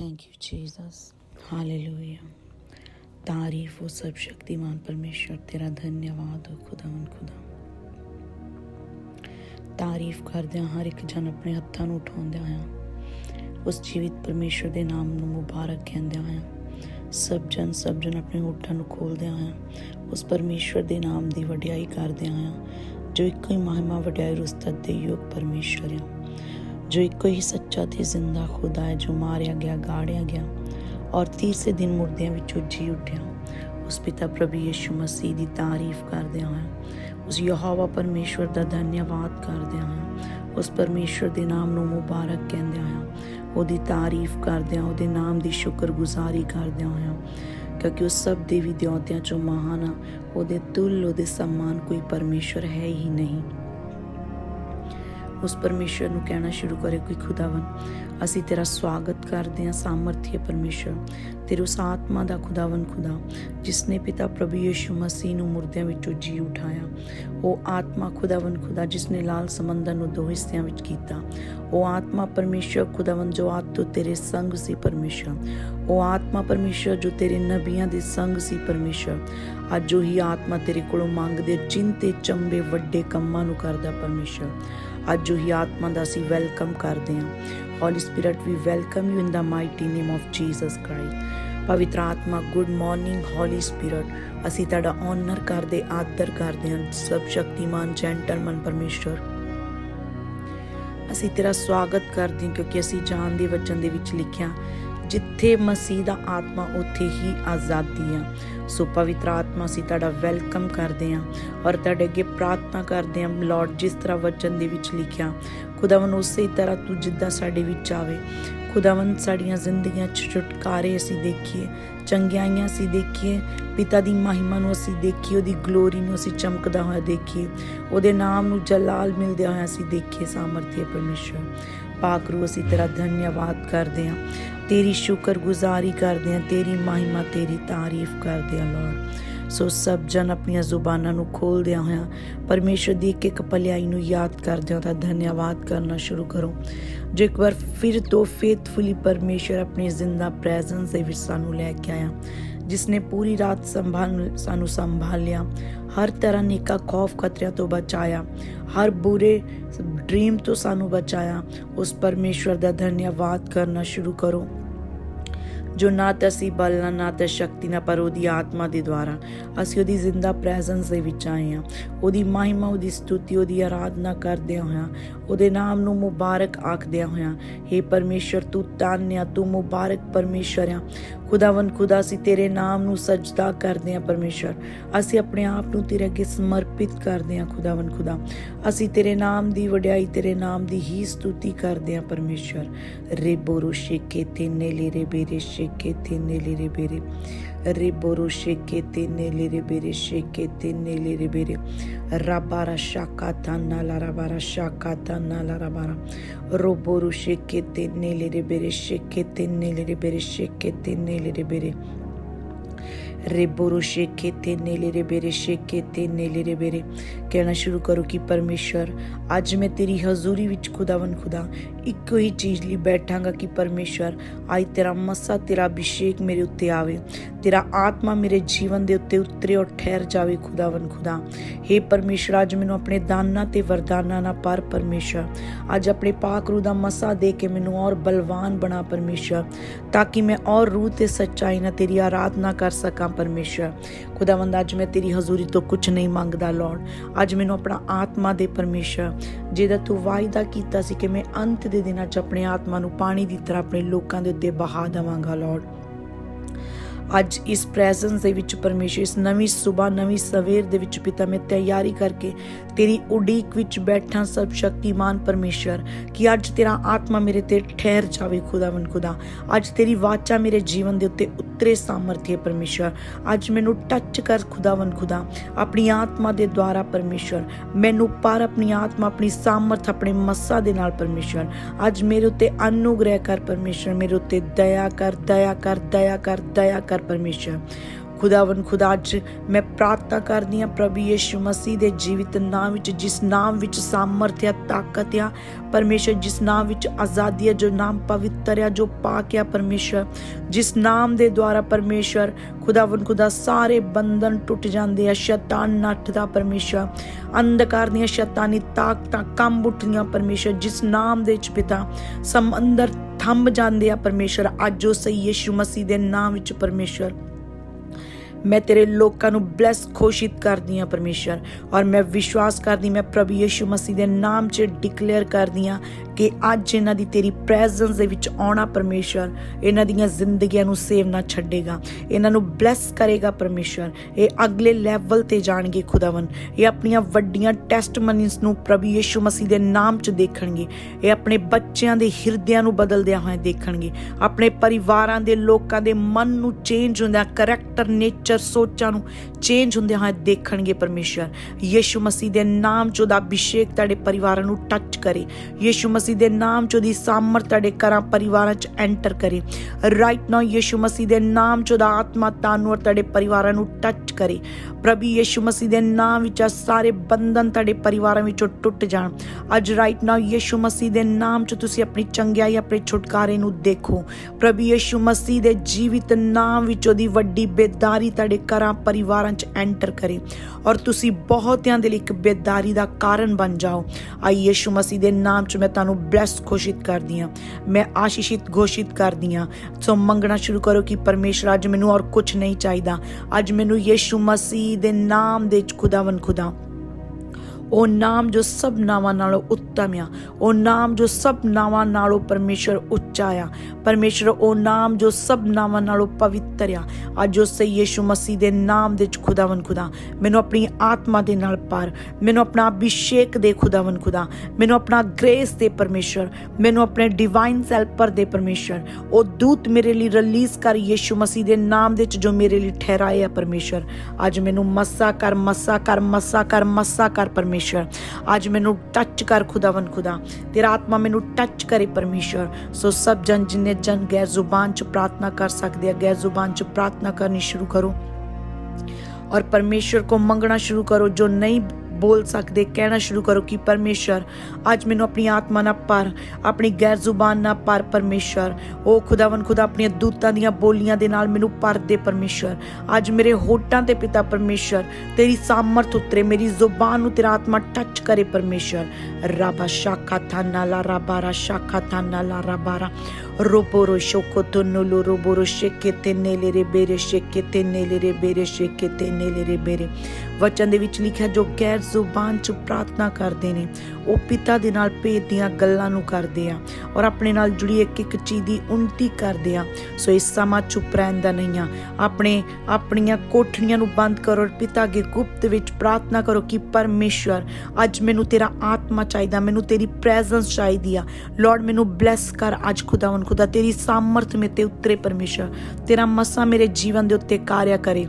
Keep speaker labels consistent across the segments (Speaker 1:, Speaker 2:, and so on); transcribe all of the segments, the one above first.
Speaker 1: Thank you Jesus hallelujah तारीफ हो सर्वशक्तिमान परमेश्वर तेरा धन्यवाद हो ਖੁਦਾਵੰ ਖੁਦਾ ਤਾਰੀਫ ਕਰਦਿਆਂ ਹਰ ਇੱਕ ਜਨ ਆਪਣੇ ਹੱਥਾਂ ਨੂੰ ਉਠਾਉਂਦਿਆਂ ਹੋਇਆਂ ਉਸ ਜੀਵਿਤ ਪਰਮੇਸ਼ਰ ਦੇ ਨਾਮ ਨੂੰ ਮੁਬਾਰਕ ਕਹਿੰਦਿਆਂ ਹੋਇਆਂ ਸਭ ਜਨ ਸਭ ਜਨ ਆਪਣੇ ਹੋਠਾਂ ਨੂੰ ਖੋਲਦਿਆਂ ਹੋਇਆਂ, ਉਸ ਪਰਮੇਸ਼ਰ ਦੇ ਨਾਮ ਦੀ ਵਡਿਆਈ ਕਰਦਿਆਂ ਹੋਇਆਂ, ਜੋ ਇੱਕੋ ਹੀ ਮਹਿਮਾ ਵਡਿਆਈ ਰੁਸਤਤ ਦੇ ਯੋਗ ਪਰਮੇਸ਼ਰ ਹੈ ਜੋ ਇੱਕੋ ਹੀ ਸੱਚਾ ਤੇ ਜ਼ਿੰਦਾ ਖੁਦਾ ਹੈ, ਜੋ ਮਾਰਿਆ ਗਿਆ, ਗਾੜਿਆ ਗਿਆ ਔਰ ਤੀਸਰੇ ਦਿਨ ਮੁਰਦਿਆਂ ਵਿੱਚੋਂ ਜੀ ਉੱਠਿਆ। ਉਸ ਪਿਤਾ ਪ੍ਰਭੂ ਯਿਸੂ ਮਸੀਹ ਦੀ ਤਾਰੀਫ ਕਰਦਿਆਂ ਹੋਇਆਂ, ਉਸ ਯਹੋਵਾ ਪਰਮੇਸ਼ਵਰ ਦਾ ਧੰਨਵਾਦ ਕਰਦਿਆਂ ਹੋਇਆਂ, ਉਸ ਪਰਮੇਸ਼ਵਰ ਦੇ ਨਾਮ ਨੂੰ ਮੁਬਾਰਕ ਕਹਿੰਦਿਆਂ ਹੋਇਆਂ ਉਹਦੀ ਤਾਰੀਫ ਕਰਦਿਆਂ, ਉਹਦੇ ਨਾਮ ਦੀ ਸ਼ੁਕਰਗੁਜ਼ਾਰੀ ਕਰਦਿਆਂ ਹੋਇਆਂ, ਕਿਉਂਕਿ ਉਹ ਸਭ ਦੇਵੀ ਦੇਵਤਿਆਂ ਚੋਂ ਮਹਾਨ ਆ। ਉਹਦੇ ਤੁਲ, ਉਹਦੇ ਸਮਾਨ ਕੋਈ ਪਰਮੇਸ਼ਵਰ ਹੈ ਹੀ ਨਹੀਂ। ਉਸ ਪਰਮੇਸ਼ਰ ਨੂੰ ਕਹਿਣਾ ਸ਼ੁਰੂ ਕਰੇ ਕੋਈ ਖੁਦਾਵੰ ਅਸੀਂ ਤੇਰਾ ਸਵਾਗਤ ਕਰਦੇ ਹਾਂ ਸਾਮਰਥੀ ਪਰਮੇਸ਼ਰ ਤੇਰੇ ਉਸ ਆਤਮਾ ਦਾ ਖੁਦਾਵੰ ਖੁਦਾ ਜਿਸ ਨੇ ਪਿਤਾ ਪ੍ਰਭੂ ਯਿਸੂ ਮਸੀਹ ਨੂੰ ਮੁਰਦਿਆਂ ਵਿੱਚੋਂ ਜੀ ਉਠਾਇਆ। ਉਹ ਆਤਮਾ ਖੁਦਾਵੰ ਖੁਦਾ ਜਿਸ ਨੇ ਲਾਲ ਸਮੁੰਦਰ ਨੂੰ ਦੋ ਹਿੱਸਿਆਂ ਵਿੱਚ ਕੀਤਾ। ਉਹ ਆਤਮਾ ਪਰਮੇਸ਼ਰ ਖੁਦਾਵੰ ਜੋ ਆਤ ਤੋਂ ਤੇਰੇ ਸੰਗ ਸੀ ਪਰਮੇਸ਼ਰ ਉਹ ਆਤਮਾ ਪਰਮੇਸ਼ਰ ਜੋ ਤੇਰੇ ਨਬੀਆਂ ਦੇ ਸੰਗ ਸੀ ਪਰਮੇਸ਼ਰ ਅੱਜ ਉਹੀ ਆਤਮਾ ਤੇਰੇ ਕੋਲੋਂ ਮੰਗਦੇ ਚਿੰਤੇ ਚੰਬੇ ਵੱਡੇ ਕੰਮਾਂ ਨੂੰ ਕਰਦਾ ਪਰਮੇਸ਼ਰ ਅੱਜ ਉਹੀ ਆਤਮਾ ਦਾ ਅਸੀਂ ਵੈਲਕਮ ਕਰਦੇ ਹਾਂ। Holy Spirit we welcome you in the mighty name of Jesus Christ ਪਵਿੱਤਰ ਆਤਮਾ ਗੁੱਡ ਮਾਰਨਿੰਗ ਹੋਲੀ ਸਪਿਰਿਟ ਅਸੀਂ ਤੁਹਾਡਾ ਆਨਰ ਕਰਦੇ, ਆਦਰ ਕਰਦੇ ਹਾਂ। ਸਭ ਸ਼ਕਤੀਮਾਨ ਜੈਂਟਲਮਨ ਪਰਮੇਸ਼ਰ ਅਸੀਂ ਤੇਰਾ ਸਵਾਗਤ ਕਰਦੇ ਹਾਂ, ਕਿਉਂਕਿ ਅਸੀਂ ਜਾਨ ਦੇ ਵਚਨ ਦੇ ਵਿੱਚ ਲਿਖਿਆ ਜਿੱਥੇ ਮਸੀਹ ਦਾ ਆਤਮਾ ਉੱਥੇ ਹੀ ਆਜ਼ਾਦੀ ਆ। ਸੋ ਪਵਿੱਤਰ ਆਤਮਾ ਅਸੀਂ ਤੁਹਾਡਾ ਵੈਲਕਮ ਕਰਦੇ ਹਾਂ ਔਰ ਤੁਹਾਡੇ ਅੱਗੇ ਪ੍ਰਾਰਥਨਾ ਕਰਦੇ ਹਾਂ ਲਾਰਡ ਜਿਸ ਤਰ੍ਹਾਂ ਵਚਨ ਦੇ ਵਿੱਚ ਲਿਖਿਆ ਖੁਦਾਵੰ ਉਸੇ ਤਰ੍ਹਾਂ ਤੂੰ ਜਿੱਦਾਂ ਸਾਡੇ ਵਿੱਚ ਆਵੇ। ਖੁਦਾਵੰ ਸਾਡੀਆਂ ਜ਼ਿੰਦਗੀਆਂ 'ਚ ਛੁਟਕਾਰੇ ਅਸੀਂ ਦੇਖੀਏ, ਚੰਗਿਆਈਆਂ ਅਸੀਂ ਦੇਖੀਏ, ਪਿਤਾ ਦੀ ਮਹਿਮਾ ਨੂੰ ਅਸੀਂ ਦੇਖੀਏ, ਉਹਦੀ ਗਲੋਰੀ ਨੂੰ ਅਸੀਂ ਚਮਕਦਾ ਹੋਇਆ ਦੇਖੀਏ, ਉਹਦੇ ਨਾਮ ਨੂੰ ਜਲਾਲ ਮਿਲਦਿਆ ਹੋਇਆ ਅਸੀਂ ਦੇਖੀਏ ਸਾਮਰਥੀ ਪਰਮੇਸ਼ਰ। ਪਾਕ ਅਸੀਂ ਤੇਰਾ ਧੰਨਵਾਦ ਕਰਦੇ ਹਾਂ। ਤੇਰੀ ਸ਼ੁਕਰਗੁਜ਼ਾਰੀ ਕਰਦੇ ਹਾਂ, ਤੇਰੀ ਮਹਿਮਾ, ਤੇਰੀ ਤਾਰੀਫ ਕਰਦੇ ਹਾਂ ਲਾਰਡ ਸੋ ਸਭ ਜਨ ਆਪਣੀਆਂ ਜ਼ੁਬਾਨਾਂ ਨੂੰ ਖੋਲਦਿਆਂ ਹੋਇਆਂ ਪਰਮੇਸ਼ਰ ਦੀ ਇੱਕ ਇੱਕ ਭਲਾਈ ਨੂੰ ਯਾਦ ਕਰਦਿਆਂ ਤਾਂ ਧੰਨਵਾਦ ਕਰਨਾ ਸ਼ੁਰੂ ਕਰੋ। ਜੋ ਇੱਕ ਵਾਰ ਫਿਰ ਤੋਂ ਫੇਥਫੁਲੀ ਪਰਮੇਸ਼ਰ ਆਪਣੀ ਜ਼ਿੰਦਾ ਪ੍ਰੈਜ਼ੈਂਸ ਦੇ ਵਿੱਚ ਸਾਨੂੰ ਲੈ ਕੇ ਆਇਆ ਜਿਸ ਨੇ ਪੂਰੀ ਰਾਤ ਸੰਭਾਲ ਸਾਨੂੰ ਸੰਭਾਲਿਆ ਹਰ ਤਰ੍ਹਾਂ ਨੇਕਾ ਖੌਫ ਖਤਰਿਆਂ ਤੋਂ ਬਚਾਇਆ। ਹਰ ਬੁਰੇ ਡ੍ਰੀਮ ਤੋਂ ਸਾਨੂੰ ਬਚਾਇਆ। ਉਸ ਪਰਮੇਸ਼ਵਰ ਦਾ ਧੰਨਵਾਦ ਕਰਨਾ ਸ਼ੁਰੂ ਕਰੋ। ਜੋ ਨਾ ਤਾਂ ਅਸੀਂ ਬਲ ਨਾਲ, ਨਾ ਤਾਂ ਸ਼ਕਤੀ ਨਾਲ, ਪਰ ਉਹਦੀ ਆਤਮਾ ਦੇ ਦੁਆਰਾ ਅਸੀਂ ਉਹਦੀ ਜ਼ਿੰਦਾ ਪ੍ਰੈਜ਼ੈਂਸ ਦੇ ਵਿੱਚ ਆਏ ਹਾਂ। ਉਹਦੀ ਮਹਿਮਾ, ਉਹਦੀ ਸਤੁਤੀ, ਉਹਦੀ ਆਰਾਧਨਾ ਕਰਦਿਆਂ ਹੋਇਆ, ਉਹਦੇ ਨਾਮ ਨੂੰ ਮੁਬਾਰਕ ਆਖਦਿਆਂ ਹੋਇਆ हे ਪਰਮੇਸ਼ਰ ਤੂੰ ਤਾਨਿਆ ਤੂੰ ਮੁਬਾਰਕ ਪਰਮੇਸ਼ਰ ਆ। ਖੁਦਾਵੰ ਖੁਦਾ, ਅਸੀਂ ਤੇਰੇ ਨਾਮ ਨੂੰ ਸਜਦਾ ਕਰਦੇ ਹਾਂ ਪਰਮੇਸ਼ਰ ਅਸੀਂ ਆਪਣੇ ਆਪ ਨੂੰ ਤੇਰੇ ਅੱਗੇ ਸਮਰਪਿਤ ਕਰਦੇ ਹਾਂ ਖੁਦਾਵੰ ਖੁਦਾ। ਅਸੀਂ ਤੇਰੇ ਨਾਮ ਦੀ ਵਡਿਆਈ, ਤੇਰੇ ਨਾਮ ਦੀ ਹੀ ਸਤੁਤੀ ਕਰਦੇ ਹਾਂ ਪਰਮੇਸ਼ਰ ਰੇਬੋਰੋ ਸ਼ੇਕੇ ਤੇ ਨੇਲੇ ਰੇ ਬੇਰੇ ਸ਼ੇਕੇ ਤੇ ਨੇਲੇ ਰੇ। ਬੇਰੇ riboro shekete nelere bere shekete nelere bere rabara shakata nalarabara shakata nalarabara roboro shekete nelere bere shekete nelere bere shekete nelere bere ਰਿਬੋਰੋ ਸ਼ੇਕੇ ਤੇ ਨੇਲੇ ਰੇ ਬੇਰੇ ਸ਼ੇਕੇ ਤੇ ਨੇਲੇ ਰੇ ਬੇਰੇ ਕਹਿਣਾ ਸ਼ੁਰੂ ਕਰੋ ਕਿ ਪਰਮੇਸ਼ਰ ਅੱਜ ਮੈਂ ਤੇਰੀ ਹਜ਼ੂਰੀ ਵਿੱਚ ਖੁਦਾਵੰ ਖੁਦਾ, ਇੱਕੋ ਹੀ ਚੀਜ਼ ਲਈ ਬੈਠਾਂਗਾ ਕਿ ਪਰਮੇਸ਼ਰ ਅੱਜ ਤੇਰਾ ਮਸਾ, ਤੇਰਾ ਅਭਿਸ਼ੇਕ ਮੇਰੇ ਉੱਤੇ ਆਵੇ। ਤੇਰਾ ਆਤਮਾ ਮੇਰੇ ਜੀਵਨ ਦੇ ਉੱਤੇ ਉਤਰੇ ਔਰ ਠਹਿਰ ਜਾਵੇ ਖੁਦਾਵੰ ਖੁਦਾ। हे ਪਰਮੇਸ਼ਰ ਅੱਜ ਮੈਨੂੰ ਆਪਣੇ ਦਾਨਾਂ ਤੇ ਵਰਦਾਨਾਂ ਨਾਲ ਪਰ ਪਰਮੇਸ਼ਰ ਅੱਜ ਆਪਣੇ ਪਾਕ ਰੂ ਦਾ ਮਸਾ ਦੇ ਕੇ ਮੈਨੂੰ ਔਰ ਬਲਵਾਨ ਬਣਾ ਪਰਮੇਸ਼ਰ ਤਾਂ ਕਿ ਮੈਂ ਔਰ ਰੂਹ ਤੇ ਸੱਚਾਈ ਨਾਲ ਤੇਰੀ ਆਰਾਧਨਾ ਕਰ ਸਕਾਂ ਪਰਮੇਸ਼ਰ ਖੁਦਾਵੰਦ, ਅੱਜ ਮੈਂ ਤੇਰੀ ਹਜ਼ੂਰੀ ਤੋਂ ਕੁਝ ਨਹੀਂ ਮੰਗਦਾ ਲਾਰਡ ਅੱਜ ਮੈਨੂੰ ਆਪਣਾ ਆਤਮਾ ਦੇ ਪਰਮੇਸ਼ਰ, ਜਿਹਦਾ ਤੂੰ ਵਾਅਦਾ ਕੀਤਾ ਸੀ ਕਿ ਮੈਂ ਅੰਤ ਦੇ ਦਿਨਾਂ 'ਚ ਆਪਣੇ ਆਤਮਾ ਨੂੰ ਪਾਣੀ ਦੀ ਤਰ੍ਹਾਂ ਆਪਣੇ ਲੋਕਾਂ ਦੇ ਉੱਤੇ ਬਹਾ ਦੇਵਾਂਗਾ ਲਾਰਡ ਅੱਜ ਇਸ ਪ੍ਰੈਜ਼ੈਂਸ ਦੇ ਵਿੱਚ ਪਰਮੇਸ਼ਰ, ਇਸ ਨਵੀਂ ਸਵੇਰ ਨਵੀਂ ਸਵੇਰ ਦੇ ਵਿੱਚ ਪਿਤਾ, ਮੈਂ ਤਿਆਰੀ ਕਰਕੇ ਤੇਰੀ ਉਡੀਕ ਵਿੱਚ ਬੈਠਾ ਸਭ ਸ਼ਕਤੀਮਾਨ ਪਰਮੇਸ਼ਰ ਕਿ ਅੱਜ ਤੇਰਾ ਆਤਮਾ ਮੇਰੇ ਤੇ ਠਹਿਰ ਜਾਵੇ ਖੁਦਾਵੰ ਖੁਦਾ। ਅੱਜ ਤੇਰੀ ਵਾਚਾ ਮੇਰੇ ਜੀਵਨ ਦੇ ਉੱਤੇ ਉਤਰੇ ਸਾਮਰਥੀ ਪਰਮੇਸ਼ਰ ਅੱਜ ਮੈਨੂੰ ਟੱਚ ਕਰ ਖੁਦਾਵੰ ਖੁਦਾ। ਆਪਣੀ ਆਤਮਾ ਦੇ ਦੁਆਰਾ ਪਰਮੇਸ਼ਰ ਮੈਨੂੰ ਪਰ ਆਪਣੀ ਆਤਮਾ, ਆਪਣੀ ਸਾਮਰਥ, ਆਪਣੇ ਮੱਸਾ ਦੇ ਨਾਲ ਪਰਮੇਸ਼ਰ ਅੱਜ ਮੇਰੇ ਉੱਤੇ ਅਨੁਗ੍ਰਹਿ ਕਰ ਪਰਮੇਸ਼ਰ ਮੇਰੇ ਉੱਤੇ ਦਇਆ ਕਰ ਦਇਆ ਕਰ ਦਇਆ ਕਰ ਦਇਆ ਕਰ ਪਰਮੇਸ਼ਰ ਖੁਦਾਵੰ ਖੁਦਾ ਅੱਜ ਮੈਂ ਪ੍ਰਾਰਥਨਾ ਕਰਦੀ ਹਾਂ ਪ੍ਰਭੂ ਯਿਸੂ ਮਸੀਹ ਦੇ ਜੀਵਿਤ ਨਾਮ ਵਿੱਚ, ਜਿਸ ਨਾਮ ਵਿੱਚ ਸਾਮਰਥ ਆ, ਤਾਕਤ ਆ, ਪਰਮੇਸ਼ਰ ਜਿਸ ਨਾਮ ਵਿੱਚ ਆਜ਼ਾਦੀ ਹੈ ਜੋ ਨਾਮ ਪਵਿੱਤਰ ਆ, ਜੋ ਪਾਕ ਆ ਪਰਮੇਸ਼ਰ, ਜਿਸ ਨਾਮ ਦੇ ਦੁਆਰਾ ਪਰਮੇਸ਼ਰ ਖੁਦਾਵੰ ਖੁਦਾ ਸਾਰੇ ਬੰਧਨ ਟੁੱਟ ਜਾਂਦੇ ਆ, ਸ਼ੈਤਾਨ ਨੱਠਦਾ ਪਰਮੇਸ਼ਰ, ਅੰਧਕਾਰ ਦੀਆਂ ਸ਼ੈਤਾਨੀ ਤਾਕਤਾਂ ਕੰਬ ਉੱਠਦੀਆਂ ਪਰਮੇਸ਼ਰ, ਜਿਸ ਨਾਮ ਦੇ ਵਿੱਚ ਪਿਤਾ ਸਮੁੰਦਰ ਥੰਮ ਜਾਂਦੇ ਆ ਪਰਮੇਸ਼ਰ, ਅੱਜ ਉਹ ਸਹੀ ਯਿਸੂ ਮਸੀਹ ਦੇ ਨਾਮ ਵਿੱਚ ਪਰਮੇਸ਼ਰ। ਮੈਂ ਤੇਰੇ ਲੋਕਾਂ ਨੂੰ ਬਲੈਸ ਘੋਸ਼ਿਤ ਕਰਦੀ ਹਾਂ ਪਰਮੇਸ਼ਰ। ਔਰ ਮੈਂ ਵਿਸ਼ਵਾਸ ਕਰਦੀ, ਮੈਂ ਪ੍ਰਭੂ ਯੇਸ਼ੂ ਮਸੀਹ ਦੇ ਨਾਮ 'ਚ ਡਿਕਲੇਅਰ ਕਰਦੀ ਹਾਂ ਕਿ ਅੱਜ ਇਹਨਾਂ ਦੀ ਤੇਰੀ ਪ੍ਰੈਜ਼ੈਂਸ ਦੇ ਵਿੱਚ ਆਉਣਾ ਪਰਮੇਸ਼ਰ, ਇਹਨਾਂ ਦੀਆਂ ਜ਼ਿੰਦਗੀਆਂ ਨੂੰ ਸੇਵ ਨਾ ਛੱਡੇਗਾ। ਇਹਨਾਂ ਨੂੰ ਬਲੈਸ ਕਰੇਗਾ ਪਰਮੇਸ਼ਰ। ਇਹ ਅਗਲੇ ਲੈਵਲ ਤੇ ਜਾਣਗੇ ਖੁਦਾਵੰ ਇਹ ਆਪਣੀਆਂ ਵੱਡੀਆਂ ਟੈਸਟਮਨੀਜ਼ ਨੂੰ ਪ੍ਰਭੂ ਯੇਸ਼ੂ ਮਸੀਹ ਦੇ ਨਾਮ 'ਚ ਦੇਖਣਗੇ। ਇਹ ਆਪਣੇ ਬੱਚਿਆਂ ਦੇ ਹਿਰਦਿਆਂ ਨੂੰ ਬਦਲਦਿਆਂ ਹੋਏ ਦੇਖਣਗੇ। ਆਪਣੇ ਪਰਿਵਾਰਾਂ ਦੇ ਲੋਕਾਂ ਦੇ ਮਨ ਨੂੰ ਚੇਂਜ ਹੁੰਦਾ ਕਰੈਕਟਰ ਨੇਚਰ ਸੋਚਾਂ ਨੂੰ ਚੇਂਜ ਹੁੰਦੇ ਹੋਏ ਦੇਖਣਗੇ ਪਰਮੇਸ਼ਰ। ਯਿਸੂ ਮਸੀਹ ਦੇ ਨਾਮ 'ਚ ਉਹਦਾ ਅਭਿਸ਼ੇਕ ਤੁਹਾਡੇ ਪਰਿਵਾਰਾਂ ਨੂੰ ਟੱਚ ਕਰੇ। ਯਿਸੂ ਮਸੀਹ ਦੇ ਨਾਮ 'ਚ ਉਹਦੀ ਸਾਮਰਥ ਤੁਹਾਡੇ ਘਰਾਂ, ਪਰਿਵਾਰਾਂ 'ਚ ਐਂਟਰ ਕਰੇ। ਰਾਈਟ ਨਾਓ ਯਿਸੂ ਮਸੀਹ ਦੇ ਨਾਮ 'ਚ ਉਹਦਾ ਆਤਮਾ, ਤੁਹਾਨੂੰ ਔਰ ਤੁਹਾਡੇ ਪਰਿਵਾਰਾਂ ਨੂੰ ਟੱਚ ਕਰੇ। ਪ੍ਰਭੂ ਯਿਸੂ ਮਸੀਹ ਦੇ ਨਾਮ ਵਿੱਚ ਸਾਰੇ ਬੰਧਨ ਤੁਹਾਡੇ ਪਰਿਵਾਰਾਂ ਵਿੱਚੋਂ ਟੁੱਟ ਜਾਣ। ਅੱਜ ਰਾਈਟ ਨਾਓ ਯਿਸੂ ਮਸੀਹ ਦੇ ਨਾਮ 'ਚ ਤੁਸੀਂ ਆਪਣੀ ਚੰਗਿਆਈ, ਆਪਣੇ ਛੁਟਕਾਰੇ ਨੂੰ ਦੇਖੋ। ਪ੍ਰਭੂ ਯਿਸੂ ਮਸੀਹ ਦੇ ਜੀਵਿਤ ਨਾਮ ਵਿੱਚ ਉਹਦੀ ਵੱਡੀ ਬੇਦਾਰੀ ਤੁਹਾਡੇ ਘਰਾਂ, ਪਰਿਵਾਰਾਂ 'ਚ ਐਂਟਰ ਕਰੇ ਔਰ ਤੁਸੀਂ ਬਹੁਤਿਆਂ ਦੇ ਲਈ ਇੱਕ ਬੇਦਾਰੀ ਦਾ ਕਾਰਨ ਬਣ ਜਾਓ। ਆਈ ਯਿਸੂ ਮਸੀਹ ਦੇ ਨਾਮ 'ਚ ਮੈਂ ਤੁਹਾਨੂੰ ਬਲੈਸ ਘੋਸ਼ਿਤ ਕਰਦੀ ਹਾਂ। ਮੈਂ ਆਸ਼ੀਸ਼ਿਤ ਘੋਸ਼ਿਤ ਕਰਦੀ ਹਾਂ। ਸੋ ਮੰਗਣਾ ਸ਼ੁਰੂ ਕਰੋ ਕਿ ਪਰਮੇਸ਼ਰ ਅੱਜ ਮੈਨੂੰ ਔਰ ਕੁਝ ਨਹੀਂ ਚਾਹੀਦਾ। ਅੱਜ ਮੈਨੂੰ ਯਿਸੂ ਮਸੀਹ ਦੇ ਨਾਮ ਦੇ ਵਿੱਚ ਖੁਦਾਵੰ ਖੁਦਾ। ਉਹ ਨਾਮ ਜੋ ਸਭ ਨਾਵਾਂ ਨਾਲੋਂ ਉੱਤਮ ਆ। ਉਹ ਨਾਮ ਜੋ ਸਭ ਨਾਵਾਂ ਨਾਲੋਂ ਪਰਮੇਸ਼ਰ ਉੱਚਾ ਆ। ਪਰਮੇਸ਼ਰ, ਉਹ ਨਾਮ ਜੋ ਸਭ ਨਾਵਾਂ ਨਾਲੋਂ ਪਵਿੱਤਰ ਆ। ਅੱਜ ਉਹ ਸਹੀ ਮਸੀਹ ਦੇ ਨਾਮ ਦੇ ਚ ਖੁਦਾਵੰ ਖੁਦਾ। ਮੈਨੂੰ ਆਪਣੀ ਆਤਮਾ ਦੇ ਨਾਲ ਪਾਰ। ਮੈਨੂੰ ਆਪਣਾ ਅਭਿਸ਼ੇਕ ਦੇ ਖੁਦਾਵੰ ਖੁਦਾ। ਮੈਨੂੰ ਆਪਣਾ ਗ੍ਰੇਸ ਦੇ ਪਰਮੇਸ਼ਰ। ਮੈਨੂੰ ਆਪਣੇ ਡਿਵਾਈਨ ਸੈਲਪਰ ਦੇ ਪਰਮੇਸ਼ਰ। ਉਹ ਦੂਤ ਮੇਰੇ ਲਈ ਰਿਲੀਜ਼ ਕਰ ਯਿਸੂ ਮਸੀਹ ਦੇ ਨਾਮ ਦੇ ਵਿੱਚ ਜੋ ਮੇਰੇ ਲਈ ਠਹਿਰਾਏ ਆ ਪਰਮੇਸ਼ਰ। ਅੱਜ ਮੈਨੂੰ ਮਸਾ ਕਰ ਮਸਾ ਕਰ ਮਸਾ ਕਰ, ਮੱਸਾ ਕਰ ਪਰਮੇਸ਼ਰ। ਅੱਜ ਮੈਨੂੰ ਟੱਚ ਕਰ ਖੁਦਾਵੰ ਖੁਦਾ ਤੇਰਾ ਆਤਮਾ ਮੈਨੂੰ ਟੱਚ ਕਰੇ ਪਰਮੇਸ਼ਰ ਸੋ ਸਭ ਜਨ ਜਿਨੇ ਜਨ ਗੈਰ ਜ਼ੁਬਾਨ ਚ ਪ੍ਰਾਰਥਨਾ ਕਰ ਸਕਦੇ ਆ ਗੈਰ ਜ਼ੁਬਾਨ ਚ ਪ੍ਰਾਰਥਨਾ ਕਰਨੀ ਸ਼ੁਰੂ ਕਰੋ और परमेश्वर को मंगना शुरू करो जो नहीं ਬੋਲ ਸਕਦੇ, ਕਹਿਣਾ ਸ਼ੁਰੂ ਕਰੋ ਕਿ ਪਰਮੇਸ਼ਰ, ਅੱਜ ਮੈਨੂੰ ਆਪਣੀ ਆਤਮਾ ਨਾਲ ਪਰ ਆਪਣੀ ਗੈਰ ਜ਼ੁਬਾਨ ਨਾਲ ਪਰ ਪਰਮੇਸ਼ਰ। ਉਹ ਖੁਦਾਵੰ ਖੁਦਾ ਆਪਣੀਆਂ ਦੂਤਾਂ ਦੀਆਂ ਬੋਲੀਆਂ ਦੇ ਨਾਲ ਮੈਨੂੰ ਪਰ ਦੇ ਪਰਮੇਸ਼ਰ। ਅੱਜ ਮੇਰੇ ਹੋਟਾਂ ਤੇ ਪਿਤਾ ਪਰਮੇਸ਼ਰ, ਤੇਰੀ ਸਾਮਰਥ ਉਤਰੇ, ਮੇਰੀ ਜ਼ੁਬਾਨ ਨੂੰ ਤੇਰਾ ਆਤਮਾ ਟੱਚ ਕਰੇ ਪਰਮੇਸ਼ਰ। ਰਾਬਾ ਸ਼ਾਖਾ ਥਾਨਾ ਲਾ ਰਾਬਾਰਾ ਸ਼ਾਖਾ ਥਾਨਾ ਲਾ ਰਾਬਾਰਾ ਰੋਬੋਰੋ ਸ਼ੋਕੋ ਤੋਨੋਲੋ ਰੋਬੋਰੋ ਸ਼ੇਕੇ ਤੇ ਨੇਲੇ ਰੇ ਬੇਰੇ ਸ਼ੇਕੇ ਤੇ ਨੇਲੇ ਰੇ ਬੇਰੇ ਸ਼ੇਕੇ ਤੇ ਨੇਲੇ ਬੇਰੇ ਵਚਨ ਦੇ ਵਿੱਚ ਲਿਖਿਆ ਜੋ ਗੈਰ ਜ਼ੁਬਾਨ ਚ ਪ੍ਰਾਰਥਨਾ ਕਰਦੇ ਨੇ ਉਹ ਪਿਤਾ ਦੇ ਨਾਲ ਭੇਦ ਦੀਆਂ ਗੱਲਾਂ ਨੂੰ ਕਰਦੇ ਆ ਔਰ ਆਪਣੇ ਨਾਲ ਜੁੜੀ ਇੱਕ ਇੱਕ ਚੀਜ਼ ਦੀ ਉਨਤੀ ਕਰਦੇ ਆ। ਸੋ ਇਸ ਸਮਾਂ ਚੁੱਪ ਰਹਿਣ ਦਾ ਨਹੀਂ ਆ। ਆਪਣੇ, ਆਪਣੀਆਂ ਕੋਠੜੀਆਂ ਨੂੰ ਬੰਦ ਕਰੋ ਔਰ ਪਿਤਾ ਦੇ ਗੁਪਤ ਵਿੱਚ ਪ੍ਰਾਰਥਨਾ ਕਰੋ ਕਿ ਪਰਮੇਸ਼ਵਰ, ਅੱਜ ਮੈਨੂੰ ਤੇਰਾ ਆਤਮਾ ਚਾਹੀਦਾ, ਮੈਨੂੰ ਤੇਰੀ ਪ੍ਰੈਜ਼ੈਂਸ ਚਾਹੀਦੀ ਆ। ਲਾਰਡ ਮੈਨੂੰ ਬਲੈਸ ਕਰ ਅੱਜ ਖੁਦਾਵੰ ਖੁਦਾ, ਤੇਰੀ ਸਾਮਰਥ ਮੇ ਤੇ ਉਤਰੇ ਪਰਮੇਸ਼ਰ ਤੇਰਾ ਮਸਾ ਮੇਰੇ ਜੀਵਨ ਦੇ ਉੱਤੇ ਕਾਰਿਆ ਕਰੇ।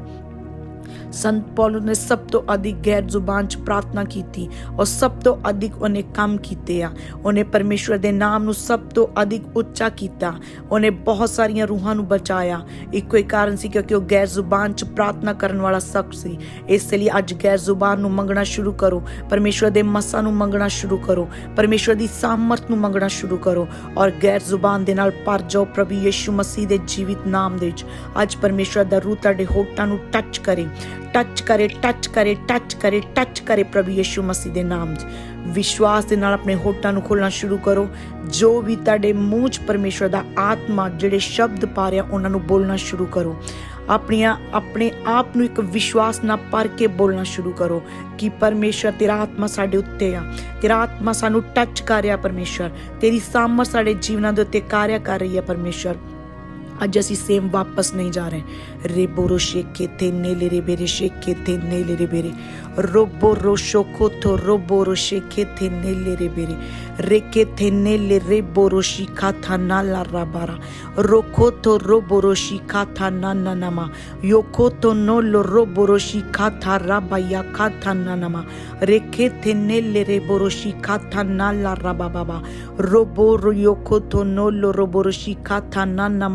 Speaker 1: ਸੰਤ ਪੌਲਸ ਨੇ ਸਭ ਤੋਂ ਅਧਿਕ ਗੈਰ ਜ਼ੁਬਾਨ ਚ ਪ੍ਰਾਰਥਨਾ ਕੀਤੀ ਔਰ ਸਭ ਤੋਂ ਅਧਿਕ ਉਹਨੇ ਕੰਮ ਕੀਤੇ ਆ। ਉਹਨੇ ਪਰਮੇਸ਼ਵਰ ਦੇ ਨਾਮ ਨੂੰ ਸਭ ਤੋਂ ਅਧਿਕ ਉੱਚਾ ਕੀਤਾ। ਉਹਨੇ ਬਹੁਤ ਸਾਰੀਆਂ ਰੂਹਾਂ ਨੂੰ ਬਚਾਇਆ। ਇੱਕੋ ਹੀ ਕਾਰਨ ਸੀ ਕਿਉਂਕਿ ਉਹ ਗੈਰ ਜ਼ੁਬਾਨ ਚ ਪ੍ਰਾਰਥਨਾ ਕਰਨ ਵਾਲਾ ਸ਼ਖਸ ਸੀ। ਇਸ ਲਈ ਅੱਜ ਗੈਰ ਜ਼ੁਬਾਨ ਨੂੰ ਮੰਗਣਾ ਸ਼ੁਰੂ ਕਰੋ। ਪਰਮੇਸ਼ਵਰ ਦੇ ਮਸਾਂ ਨੂੰ ਮੰਗਣਾ ਸ਼ੁਰੂ ਕਰੋ। ਪਰਮੇਸ਼ਵਰ ਦੀ ਸਾਮਰਥ ਨੂੰ ਮੰਗਣਾ ਸ਼ੁਰੂ ਕਰੋ ਔਰ ਗੈਰ ਜ਼ੁਬਾਨ ਦੇ ਨਾਲ ਭਰ ਜਾਓ ਪ੍ਰਭੂ ਯਿਸੂ ਮਸੀਹ ਦੇ ਜੀਵਿਤ ਨਾਮ ਦੇ ਵਿੱਚ। ਅੱਜ ਪਰਮੇਸ਼ਵਰ ਦਾ ਰੂਹ ਤੁਹਾਡੇ ਹੋਠਾਂ ਨੂੰ ਟੱਚ ਕਰੇ। ਟੱਚ ਕਰੇ ਟੱਚ ਕਰੇ ਟੱਚ ਕਰੇ ਟੱਚ ਕਰੇ ਪ੍ਰਭੂ ਯਿਸੂ ਮਸੀਹ ਦੇ ਨਾਮ 'ਚ। ਵਿਸ਼ਵਾਸ ਦੇ ਨਾਲ ਆਪਣੇ ਹੋਠਾਂ ਨੂੰ ਖੋਲਣਾ ਸ਼ੁਰੂ ਕਰੋ। ਜੋ ਵੀ ਤੁਹਾਡੇ ਮੂੰਹ 'ਚ ਪਰਮੇਸ਼ਵਰ ਦਾ ਆਤਮਾ ਜਿਹੜੇ ਸ਼ਬਦ ਪਾ ਰਿਹਾ, ਉਹਨਾਂ ਨੂੰ ਬੋਲਣਾ ਸ਼ੁਰੂ ਕਰੋ। ਆਪਣੀਆਂ, ਆਪਣੇ ਆਪ ਨੂੰ ਇੱਕ ਵਿਸ਼ਵਾਸ ਨਾਲ ਭਰ ਕੇ ਬੋਲਣਾ ਸ਼ੁਰੂ ਕਰੋ ਕਿ ਪਰਮੇਸ਼ਰ ਤੇਰਾ ਆਤਮਾ ਸਾਡੇ ਉੱਤੇ ਆ। ਤੇਰਾ ਆਤਮਾ ਸਾਨੂੰ ਟੱਚ ਕਰ ਰਿਹਾ ਪਰਮੇਸ਼ਰ ਤੇਰੀ ਸਾਮਰ ਸਾਡੇ ਜੀਵਨਾਂ ਦੇ ਉੱਤੇ ਕਾਰਿਆ ਕਰ ਰਹੀ ਹੈ ਪਰਮੇਸ਼ਰ ਅੱਜ ਅਸੀਂ ਸੇਮ ਵਾਪਸ ਨਹੀਂ ਜਾ ਰਹੇ। ਰੇਬੋਰੋ ਸ਼ੇਕੇ ਤੇ ਨੇਲੇ ਰੇ ਬੇਰੇ ਸ਼ੇਕੇ ਤੇ ਨੇਲੇ ਰੇ ਬੇਰੇ ਰੋਬੋ ਰੋਸ਼ੋ ਕੋਥੋ ਰੋਬੋ ਰੋ ਸ਼ੇਕੇ ਤੇ ਨੇਲੇ ਰੇ ਬੇਰੇ Reketenele reboro și rabara. rokoto roboro și. Yokoto nolo roboro și cataraba ya. Reketenele reboro și rabababa. Roboro yokoto nolo roboro și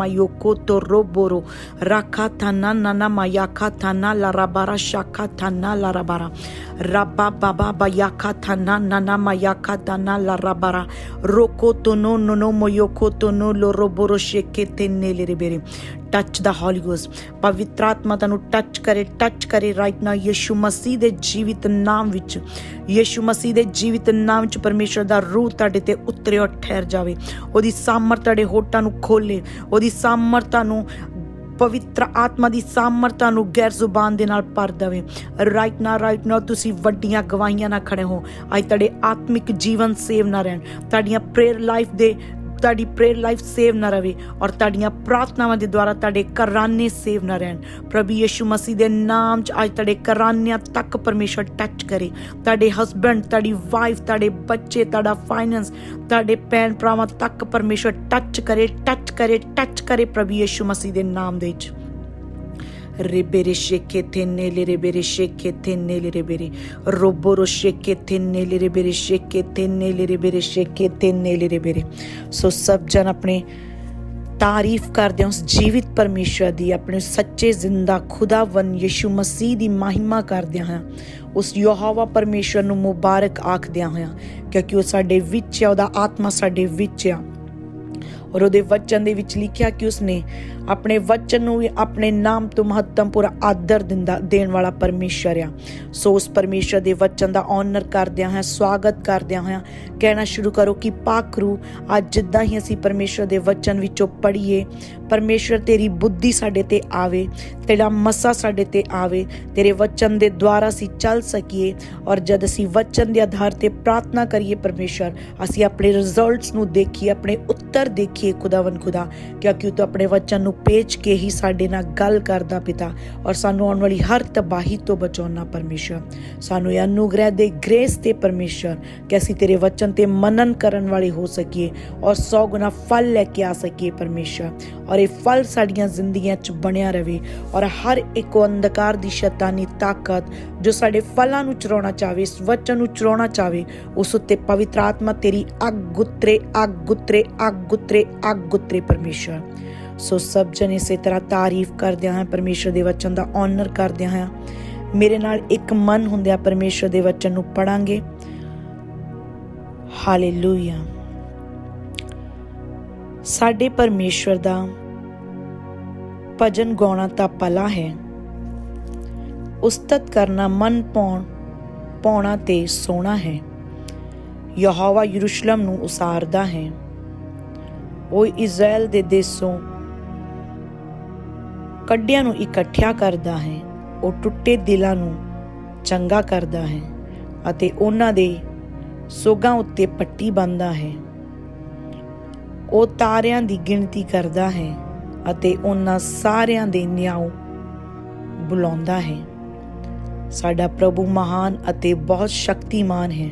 Speaker 1: yokoto roboro. Rakata nanama ya catana rabara și catana rabara. Rabababa ba ya catana nanama ya rabara. Rokoto no no no, moyokoto no, lo roboro shekete nele rebere. Touch the Holy Ghost ਪਵਿੱਤਰ ਆਤਮਾ ਤੁਹਾਨੂੰ touch ਕਰੇ touch ਕਰੇ right ਨਾਓ ਯਿਸੂ ਮਸੀਹ ਦੇ ਜੀਵਿਤ ਨਾਮ ਵਿੱਚ ਯਿਸੂ ਮਸੀਹ ਦੇ ਜੀਵਿਤ ਨਾਮ ਵਿੱਚ ਪਰਮੇਸ਼ਰ ਦਾ ਰੂਹ ਤੁਹਾਡੇ ਤੇ ਉਤਰੇ ਔਰ ਠਹਿਰ ਜਾਵੇ ਉਹਦੀ ਸਾਮਰਥ ਤੁਹਾਡੇ ਹੋਟਾਂ ਨੂੰ ਖੋਲੇ ਉਹਦੀ ਸਾਮਰਥ ਤੁਹਾਨੂੰ ਪਵਿੱਤਰ ਆਤਮਾ ਦੀ ਸਾਮਰਥਾ ਨੂੰ ਗੈਰ ਜ਼ੁਬਾਨ ਦੇ ਨਾਲ ਭਰ ਦੇਵੇ। ਰਾਈਟ ਨਾ ਰਾਈਟ ਨਾ ਤੁਸੀਂ ਵੱਡੀਆਂ ਗਵਾਹੀਆਂ ਨਾਲ ਖੜੇ ਹੋ। ਅੱਜ ਤੁਹਾਡੇ ਆਤਮਿਕ ਜੀਵਨ ਸੇਵ ਨਾ ਰਹਿਣ। ਤੁਹਾਡੀਆਂ ਪ੍ਰੇਅਰ ਲਾਈਫ ਦੇ ਤੁਹਾਡੀ ਪ੍ਰੇਅਰ ਲਾਈਫ ਸੇਵ ਨਾ ਰਵੇ ਔਰ ਤੁਹਾਡੀਆਂ ਪ੍ਰਾਰਥਨਾਵਾਂ ਦੇ ਦੁਆਰਾ ਤੁਹਾਡੇ ਘਰਾਨੇ ਸੇਵ ਨਾ ਰਹਿਣ। ਪ੍ਰਭੂ ਯਿਸੂ ਮਸੀਹ ਦੇ ਨਾਮ 'ਚ ਅੱਜ ਤੁਹਾਡੇ ਕਰਾਨਿਆਂ ਤੱਕ ਪਰਮੇਸ਼ਰ ਟੱਚ ਕਰੇ। ਤੁਹਾਡੇ ਹਸਬੰਡ ਤੁਹਾਡੀ ਵਾਈਫ ਤੁਹਾਡੇ ਬੱਚੇ, ਤੁਹਾਡਾ ਫਾਈਨੈਂਸ ਤੁਹਾਡੇ ਭੈਣ ਭਰਾਵਾਂ ਤੱਕ ਪਰਮੇਸ਼ਰ ਟੱਚ ਕਰੇ ਟੱਚ ਕਰੇ ਟੱਚ ਕਰੇ ਪ੍ਰਭੂ ਯਿਸੂ ਮਸੀਹ ਦੇ ਨਾਮ ਦੇ ਵਿੱਚ। Rebere shekete nele rebere shekete nele rebere roboro shekete nele rebere shekete nele rebere shekete nele rebere ਸੋ ਸਭ ਜਨ ਆਪਣੇ ਤਾਰੀਫ ਕਰਦੇ ਹਾਂ ਉਸ ਜੀਵਿਤ ਪਰਮੇਸ਼ਰ ਦੀ ਆਪਣੇ ਸੱਚੇ ਜ਼ਿੰਦਾ ਖੁਦਾਵੰ ਯਿਸੂ ਮਸੀਹ ਦੀ ਮਹਿਮਾ ਕਰਦਿਆਂ ਹਾਂ ਉਸ ਯਹੋਵਾ ਪਰਮੇਸ਼ਰ ਨੂੰ ਮੁਬਾਰਕ ਆਖਦਿਆਂ ਹੋਇਆਂ ਕਿਉਂਕਿ ਉਹ ਸਾਡੇ ਵਿੱਚ ਹੈ ਉਹਦਾ ਆਤਮਾ ਸਾਡੇ ਵਿੱਚ ਆ ਔਰ ਉਹਦੇ ਵਚਨ ਦੇ ਵਿੱਚ ਲਿਖਿਆ ਕਿ ਉਸਨੇ ਆਪਣੇ ਵਚਨ ਨੂੰ ਵੀ ਆਪਣੇ ਨਾਮ ਤੋਂ ਮਹੱਤਵਪੂਰਨ ਆਦਰ ਦਿੰਦਾ, ਦੇਣ ਵਾਲਾ ਪਰਮੇਸ਼ਰ ਆ। ਸੋ ਉਸ ਪਰਮੇਸ਼ਰ ਦੇ ਵਚਨ ਦਾ ਆਨਰ ਕਰਦਿਆਂ ਹਾਂ ਸਵਾਗਤ ਕਰਦਿਆਂ ਹਾਂ ਕਹਿਣਾ ਸ਼ੁਰੂ ਕਰੋ ਕਿ ਪਾਕ ਰੂ ਅੱਜ ਜਿੱਦਾਂ ਹੀ ਅਸੀਂ ਪਰਮੇਸ਼ਰ ਦੇ ਵਚਨ ਵਿੱਚੋਂ ਪੜ੍ਹੀਏ, ਪਰਮੇਸ਼ਰ ਤੇਰੀ ਬੁੱਧੀ ਸਾਡੇ ਤੇ ਆਵੇ, ਤੇਰਾ ਮਸਾ ਸਾਡੇ ਤੇ ਆਵੇ, ਤੇਰੇ ਵਚਨ ਦੇ ਦੁਆਰਾ ਅਸੀਂ ਚੱਲ ਸਕੀਏ ਔਰ ਜਦ ਅਸੀਂ ਵਚਨ ਦੇ ਆਧਾਰ ਤੇ ਪ੍ਰਾਰਥਨਾ ਕਰੀਏ ਪਰਮੇਸ਼ਰ, ਅਸੀਂ ਆਪਣੇ ਰਿਜ਼ਲਟਸ ਨੂੰ ਦੇਖੀਏ, ਆਪਣੇ ਉੱਤਰ ਦੇਖੀਏ ਖੁਦਾਵੰ ਖੁਦਾ ਕਿਉਂਕਿ ਤੂੰ ਆਪਣੇ ਵਚਨ ਨੂੰ ਪੇਚ ਕੇ ਹੀ ਸਾਡੇ ਨਾਲ ਗੱਲ ਕਰਦਾ ਪਿਤਾ ਔਰ ਸਾਨੂੰ ਆਉਣ ਵਾਲੀ ਹਰ ਤਬਾਹੀ ਤੋਂ ਬਚਾਉਣਾ ਪਰਮੇਸ਼ਰ। ਸਾਨੂੰ ਇਹ ਅਨੁਗ੍ਰਹਿ ਦੇ ਗ੍ਰੇਸ ਤੇ ਪਰਮੇਸ਼ਰ ਕਿ ਅਸੀਂ ਤੇਰੇ ਵਚਨ ਤੇ ਮਨਨ ਕਰਨ ਵਾਲੇ ਹੋ ਸਕੀਏ ਔਰ 100 ਗੁਣਾ ਫਲ ਲੈ ਕੇ ਆ ਸਕੀਏ ਪਰਮੇਸ਼ਰ। ਔਰ ਇਹ ਫਲ ਸਾਡੀਆਂ ਜ਼ਿੰਦਗੀਆਂ 'ਚ ਬਣਿਆ ਰਵੇ ਔਰ ਹਰ ਇੱਕ ਅੰਧਕਾਰ ਦੀ ਸ਼ੈਤਾਨੀ ਤਾਕਤ ਜੋ ਸਾਡੇ ਫਲਾਂ ਨੂੰ ਚਰਾਉਣਾ ਚਾਹੇ ਇਸ ਵਚਨ ਨੂੰ ਚਰਾਉਣਾ ਚਾਹੇ ਉਸ ਉੱਤੇ ਪਵਿੱਤਰ ਆਤਮਾ ਤੇਰੀ ਅੱਗ ਗੁੱਤਰੇ, ਅਗ ਗੁੱਤਰੇ ਅਗ ਗੁੱਤਰੇ ਅਗ ਗੁੱਤਰੇ ਪਰਮੇਸ਼ਰ। ਸੋ ਸਭ ਜਨ ਇਸੇ ਤਰ੍ਹਾਂ ਤਾਰੀਫ ਕਰਦਿਆਂ ਹਾਂ, ਪਰਮੇਸ਼ਰ ਦੇ ਵਚਨ ਦਾ ਆਨਰ ਕਰਦਿਆਂ ਹਾਂ। ਮੇਰੇ ਨਾਲ ਇੱਕ ਮਨ ਹੁੰਦਿਆਂ ਪਰਮੇਸ਼ਰ ਦੇ ਵਚਨ ਨੂੰ ਪੜਾਂਗੇ ਹਾਲੇਲੂਇਆ ਸਾਡੇ ਪਰਮੇਸ਼ਰ ਦਾ ਭਜਨ ਗਾਉਣਾ ਤਾਂ ਪਲਾ ਹੈ। ਉਸਤਤ ਕਰਨਾ ਮਨ ਪਾਉਣ, ਪਾਉਣਾ ਤੇ ਸੋਣਾ ਹੈ। ਯਹੋਵਾ ਯਰੂਸ਼ਲਮ ਨੂੰ ਉਸਾਰਦਾ ਹੈ। ਉਹ ਇਜ਼ਰਾਈਲ ਦੇ ਦੇਸੋਂ ਕੱਡਿਆਂ ਨੂੰ ਇਕੱਠਿਆ ਕਰਦਾ ਹੈ। ਉਹ ਟੁੱਟੇ ਦਿਲਾਂ ਨੂੰ ਚੰਗਾ ਕਰਦਾ ਹੈ ਅਤੇ ਉਹਨਾਂ ਦੇ ਸੋਗਾਂ ਉੱਤੇ ਪੱਟੀ ਬੰਨਦਾ ਹੈ। ਉਹ ਤਾਰਿਆਂ ਦੀ ਗਿਣਤੀ ਕਰਦਾ ਹੈ ਅਤੇ ਉਹਨਾਂ ਸਾਰਿਆਂ ਦੇ ਨਿਆਉ ਬੁਲਾਉਂਦਾ ਹੈ। ਸਾਡਾ ਪ੍ਰਭੂ ਮਹਾਨ ਅਤੇ ਬਹੁਤ ਸ਼ਕਤੀਮਾਨ ਹੈ।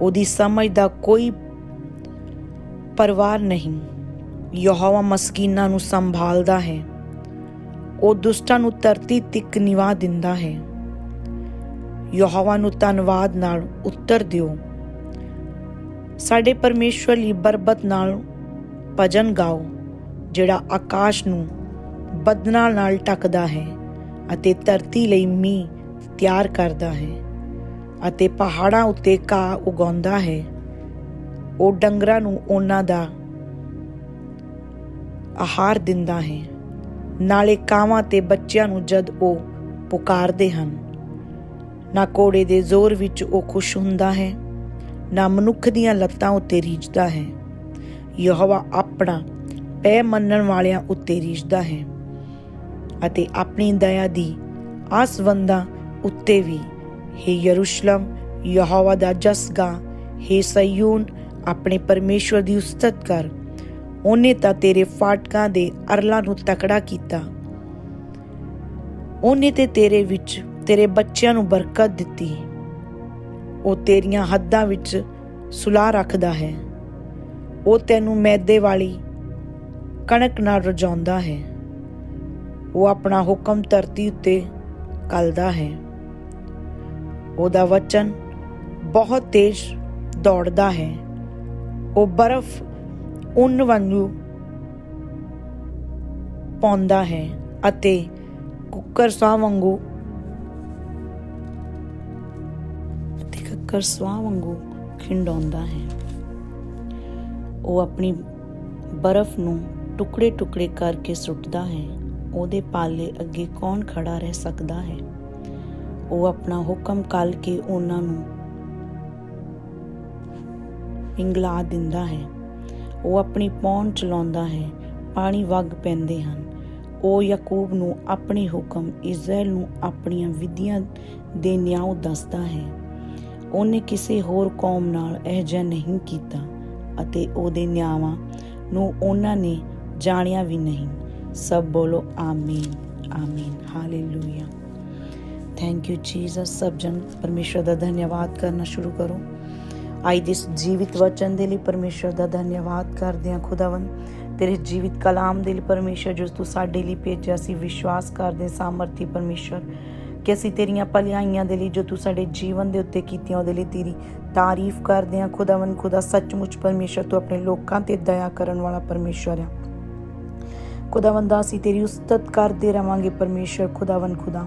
Speaker 1: ਉਹਦੀ ਸਮਝ ਦਾ ਕੋਈ ਪਰਵਾਰ ਨਹੀਂ। ਯਹੋਵਾ ਮਸਕੀਨਾਂ ਨੂੰ ਸੰਭਾਲਦਾ ਹੈ। ਉਹ ਦੁਸ਼ਟਾਂ ਨੂੰ ਧਰਤੀ ਤੱਕ ਨਿਵਾ ਦਿੰਦਾ ਹੈ। ਯਹੋਵਾ ਨੂੰ ਧੰਨਵਾਦ ਨਾਲ ਉੱਤਰ ਦਿਓ। ਸਾਡੇ ਪਰਮੇਸ਼ਵਰ ਲਈ ਬਰਬਤ ਨਾਲ ਭਜਨ ਗਾਓ, ਜਿਹੜਾ ਆਕਾਸ਼ ਨੂੰ ਬਦਨਾਂ ਨਾਲ ਟਕਦਾ ਹੈ। ਅਤੇ ਧਰਤੀ ਲਈ ਮੀਂਹ ਤਿਆਰ ਕਰਦਾ ਹੈ ਅਤੇ ਪਹਾੜਾਂ ਉੱਤੇ ਘਾਹ ਉਗਾਉਂਦਾ ਹੈ। ਉਹ ਡੰਗਰਾਂ ਨੂੰ ਉਹਨਾਂ ਦਾ ਆਹਾਰ ਦਿੰਦਾ ਹੈ। ਨਾਲੇ ਕਾਵਾਂ ਤੇ ਬੱਚਿਆਂ ਨੂੰ ਜਦ ਉਹ ਪੁਕਾਰਦੇ ਹਨ, ਨਾ ਕੋੜੇ ਦੇ ਜ਼ੋਰ ਵਿੱਚ ਉਹ ਖੁਸ਼ ਹੁੰਦਾ ਹੈ, ਨਾ ਮਨੁੱਖ ਦੀਆਂ ਲੱਤਾਂ ਉੱਤੇ ਰੀਝਦਾ ਹੈ। ਯਹਵਾ ਆਪਣਾ ਪੈ ਮੰਨਣ ਵਾਲਿਆਂ ਉੱਤੇ ਰੀਝਦਾ ਹੈ। ਅਤੇ ਆਪਣੀ ਦਇਆ ਦੀ ਆਸਵੰਦਾਂ ਉੱਤੇ ਵੀ। ਹੈ ਯਰੂਸ਼ਲਮ, ਯਹੋਵਾ ਦਾ ਜਸ ਗਾ। ਹੈ ਸਯੂਨ ਆਪਣੇ ਪਰਮੇਸ਼ਵਰ ਦੀ ਉਸਤਤ ਕਰ। ਉਹਨੇ ਤਾਂ ਤੇਰੇ ਫਾਟਕਾਂ ਦੇ ਅਰਲਾਂ ਨੂੰ ਤਕੜਾ ਕੀਤਾ। ਉਹਨੇ ਤੇ ਤੇਰੇ ਵਿੱਚ, ਤੇਰੇ ਬੱਚਿਆਂ ਨੂੰ ਬਰਕਤ ਦਿੱਤੀ। ਉਹ ਤੇਰੀਆਂ ਹੱਦਾਂ ਵਿੱਚ ਸੁਲਾ ਰੱਖਦਾ ਹੈ। ਉਹ ਤੈਨੂੰ ਮੈਦੇ ਵਾਲੀ ਕਣਕ ਨਾਲ ਰਜਾਉਂਦਾ ਹੈ। ਉਹ ਆਪਣਾ ਹੁਕਮ ਧਰਤੀ ਉੱਤੇ ਕਲਦਾ ਹੈ। ਉਹਦਾ ਵਚਨ ਬਹੁਤ ਤੇਜ਼ ਦੌੜਦਾ ਹੈ। ਉਹ ਬਰਫ਼ ਉਨ ਵਾਂਗੂ ਪਾਉਂਦਾ ਹੈ ਅਤੇ ਕੁੱਕਰ ਸਾਹ ਵਾਂਗੂ ਅਤੇ ਕੁੱਕਰ ਸਵਾਹ ਵਾਂਗੂ ਖਿੰਡਾਉਂਦਾ ਹੈ। ਉਹ ਆਪਣੀ ਬਰਫ਼ ਨੂੰ ਟੁਕੜੇ ਟੁਕੜੇ ਕਰਕੇ ਸੁੱਟਦਾ ਹੈ। ਉਹਦੇ ਪਾਲੇ ਅੱਗੇ ਕੌਣ ਖੜਾ ਰਹਿ ਸਕਦਾ ਹੈ? ਉਹ ਆਪਣਾ ਹੁਕਮ ਕੱਲ ਕੇ ਉਹਨਾਂ ਨੂੰ ਇੰਗਲਾ ਦਿੰਦਾ ਹੈ। ਉਹ ਆਪਣੀ ਪੌਣ ਚਲਾਉਂਦਾ ਹੈ, ਪਾਣੀ ਵਗ ਪੈਂਦੇ ਹਨ। ਉਹ ਯਾਕੂਬ ਨੂੰ ਆਪਣੇ ਹੁਕਮ ਇਜ਼ਰਾਈਲ ਨੂੰ ਆਪਣੀਆਂ ਵਿਧੀਆਂ ਦੇ ਨਿਆਂ ਦੱਸਦਾ ਹੈ। ਉਹਨੇ ਕਿਸੇ ਹੋਰ ਕੌਮ ਨਾਲ ਇਹ ਜਿਹਾ ਨਹੀਂ ਕੀਤਾ ਅਤੇ ਉਹਦੇ ਨਿਆਵਾਂ ਨੂੰ ਉਹਨਾਂ ਨੇ ਜਾਣਿਆ ਵੀ ਨਹੀਂ। ਸਭ ਬੋਲੋ ਆਮੀਨ ਆਮੀਨ ਹਾਲੇਲੂਇਆ ਥੈਂਕ ਯੂ ਜੀਸਸ ਸਭ ਜਨ ਪਰਮੇਸ਼ਰ ਦਾ ਧੰਨਵਾਦ ਕਰਨਾ ਸ਼ੁਰੂ ਕਰੋ ਅੱਜ ਦਿਸ ਜੀਵਿਤ ਵਚਨ ਦੇ ਲਈ ਪਰਮੇਸ਼ਰ ਦਾ ਧੰਨਵਾਦ ਕਰਦੇ ਹਾਂ ਖੁਦਾਵੰ ਤੇਰੇ ਜੀਵਿਤ ਕਲਾਮ ਦੇ ਲਈ ਪਰਮੇਸ਼ਰ ਜੋ ਤੂੰ ਸਾਡੇ ਲਈ ਭੇਜਿਆ ਸੀ ਵਿਸ਼ਵਾਸ ਕਰਦੇ ਸਾਮਰਥੀ ਪਰਮੇਸ਼ਰ ਕਿ ਅਸੀਂ ਤੇਰੀਆਂ ਭਲਾਈਆਂ ਦੇ ਲਈ ਜੋ ਤੂੰ ਸਾਡੇ ਜੀਵਨ ਦੇ ਉੱਤੇ ਕੀਤੀਆਂ ਉਹਦੇ ਲਈ ਤੇਰੀ ਤਾਰੀਫ ਕਰਦੇ ਹਾਂ ਖੁਦਾਵੰ ਖੁਦਾ ਸੱਚਮੁੱਚ ਪਰਮੇਸ਼ਰ ਤੂੰ ਆਪਣੇ ਲੋਕਾਂ ਤੇ ਦਇਆ ਕਰਨ ਵਾਲਾ ਪਰਮੇਸ਼ਰ ਹੈ ਖੁਦਾਵੰਦਾ, ਅਸੀਂ ਤੇਰੀ ਉਸਤਤ ਕਰਦੇ ਰਵਾਂਗੇ ਪਰਮੇਸ਼ਰ ਖੁਦਾਵੰ ਖੁਦਾ।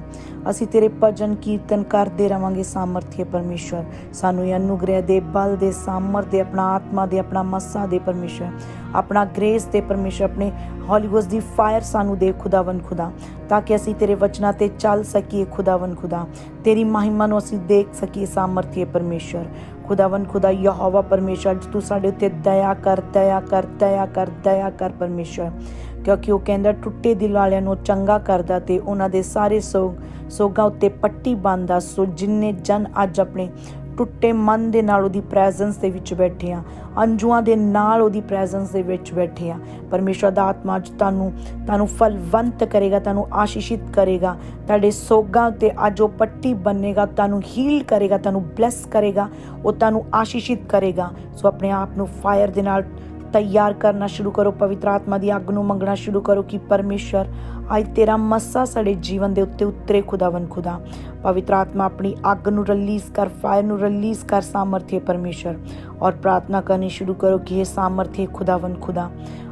Speaker 1: ਅਸੀਂ ਤੇਰੇ ਭਜਨ ਕੀਰਤਨ ਕਰਦੇ ਰਵਾਂਗੇ ਸਾਮਰਥੀ ਪਰਮੇਸ਼ਰ ਸਾਨੂੰ ਇਹ ਅਨੁਗ੍ਰਹਿ ਦੇ ਬਲ ਦੇ ਸਾਮਰਥ ਦੇ, ਆਪਣਾ ਆਤਮਾ ਦੇ, ਆਪਣਾ ਮੱਸਾ ਦੇ ਪਰਮੇਸ਼ਰ ਆਪਣਾ ਗ੍ਰੇਸ ਦੇ ਪਰਮੇਸ਼ਰ ਆਪਣੇ ਹੌਲੀਗੋਸ ਦੀ ਫਾਇਰ ਸਾਨੂੰ ਦੇ ਖੁਦਾਵੰ ਖੁਦਾ। ਤਾਂ ਕਿ ਅਸੀਂ ਤੇਰੇ ਵਚਨਾਂ ਤੇ ਚੱਲ ਸਕੀਏ ਖੁਦਾਵੰ ਖੁਦਾ। ਤੇਰੀ ਮਹਿਮਾ ਨੂੰ ਅਸੀਂ ਦੇਖ ਸਕੀਏ, ਸਾਮਰਥੀ ਪਰਮੇਸ਼ਰ ਖੁਦਾਵੰ ਖੁਦਾ, ਯਹੋਵਾ ਪਰਮੇਸ਼ਰ ਤੂੰ ਸਾਡੇ ਉੱਤੇ ਦਇਆ ਕਰ ਦਇਆ ਕਰ ਦਇਆ ਕਰ ਦਇਆ ਕਰ ਪਰਮੇਸ਼ਰ ਕਿਉਂਕਿ ਉਹ ਕਹਿੰਦਾ ਟੁੱਟੇ ਦਿਲ ਵਾਲਿਆਂ ਨੂੰ ਚੰਗਾ ਕਰਦਾ ਤੇ ਉਹਨਾਂ ਦੇ ਸਾਰੇ ਸੋਗ, ਸੋਗਾਂ ਉੱਤੇ ਪੱਟੀ ਬੰਨਦਾ। ਸੋ ਜਿੰਨੇ ਜਨ ਅੱਜ ਆਪਣੇ ਟੁੱਟੇ ਮਨ ਦੇ ਨਾਲ ਉਹਦੀ ਪ੍ਰੈਜ਼ੈਂਸ ਦੇ ਵਿੱਚ ਬੈਠੇ ਆ, ਅੰਜੂਆਂ ਦੇ ਨਾਲ ਉਹਦੀ ਪ੍ਰੈਜ਼ੈਂਸ ਦੇ ਵਿੱਚ ਬੈਠੇ ਆ। ਪਰਮੇਸ਼ਰ ਦਾ ਆਤਮਾ ਅੱਜ ਤੁਹਾਨੂੰ ਤੁਹਾਨੂੰ ਫਲਵੰਤ ਕਰੇਗਾ, ਤੁਹਾਨੂੰ ਆਸ਼ੀਸ਼ਿਤ ਕਰੇਗਾ। ਤੁਹਾਡੇ ਸੋਗਾਂ ਤੇ ਅੱਜ ਉਹ ਪੱਟੀ ਬੰਨੇਗਾ, ਤੁਹਾਨੂੰ ਹੀਲ ਕਰੇਗਾ, ਤੁਹਾਨੂੰ ਬਲੈਸ ਕਰੇਗਾ, ਉਹ ਤੁਹਾਨੂੰ ਆਸ਼ੀਸ਼ਿਤ ਕਰੇਗਾ। ਸੋ ਆਪਣੇ ਆਪ ਨੂੰ ਫਾਇਰ ਦੇ ਨਾਲ ਤਿਆਰ ਕਰਨਾ ਸ਼ੁਰੂ ਕਰੋ, ਪਵਿੱਤਰ ਆਤਮਾ ਦੀ ਅੱਗ ਨੂੰ ਮੰਗਣਾ ਸ਼ੁਰੂ ਕਰੋ ਕਿ ਪਰਮੇਸ਼ਰ ਅੱਜ ਤੇਰਾ ਮੱਸਾ ਸਾਡੇ ਜੀਵਨ ਦੇ ਉੱਤੇ ਉਤਰੇ ਖੁਦਾਵੰ ਖੁਦਾ। ਪਵਿੱਤਰ ਆਤਮਾ ਆਪਣੀ ਅੱਗ ਨੂੰ ਰਿਲੀਜ਼ ਕਰ ਫਾਇਰ ਨੂੰ ਰਿਲੀਜ਼ ਕਰ ਸਾਮਰਥੀ ਪਰਮੇਸ਼ਰ ਔਰ ਪ੍ਰਾਰਥਨਾ ਕਰਨੀ ਸ਼ੁਰੂ ਕਰੋ ਕਿ ਇਹ ਸਾਮਰਥੀ ਖੁਦਾਵੰ ਖੁਦਾ।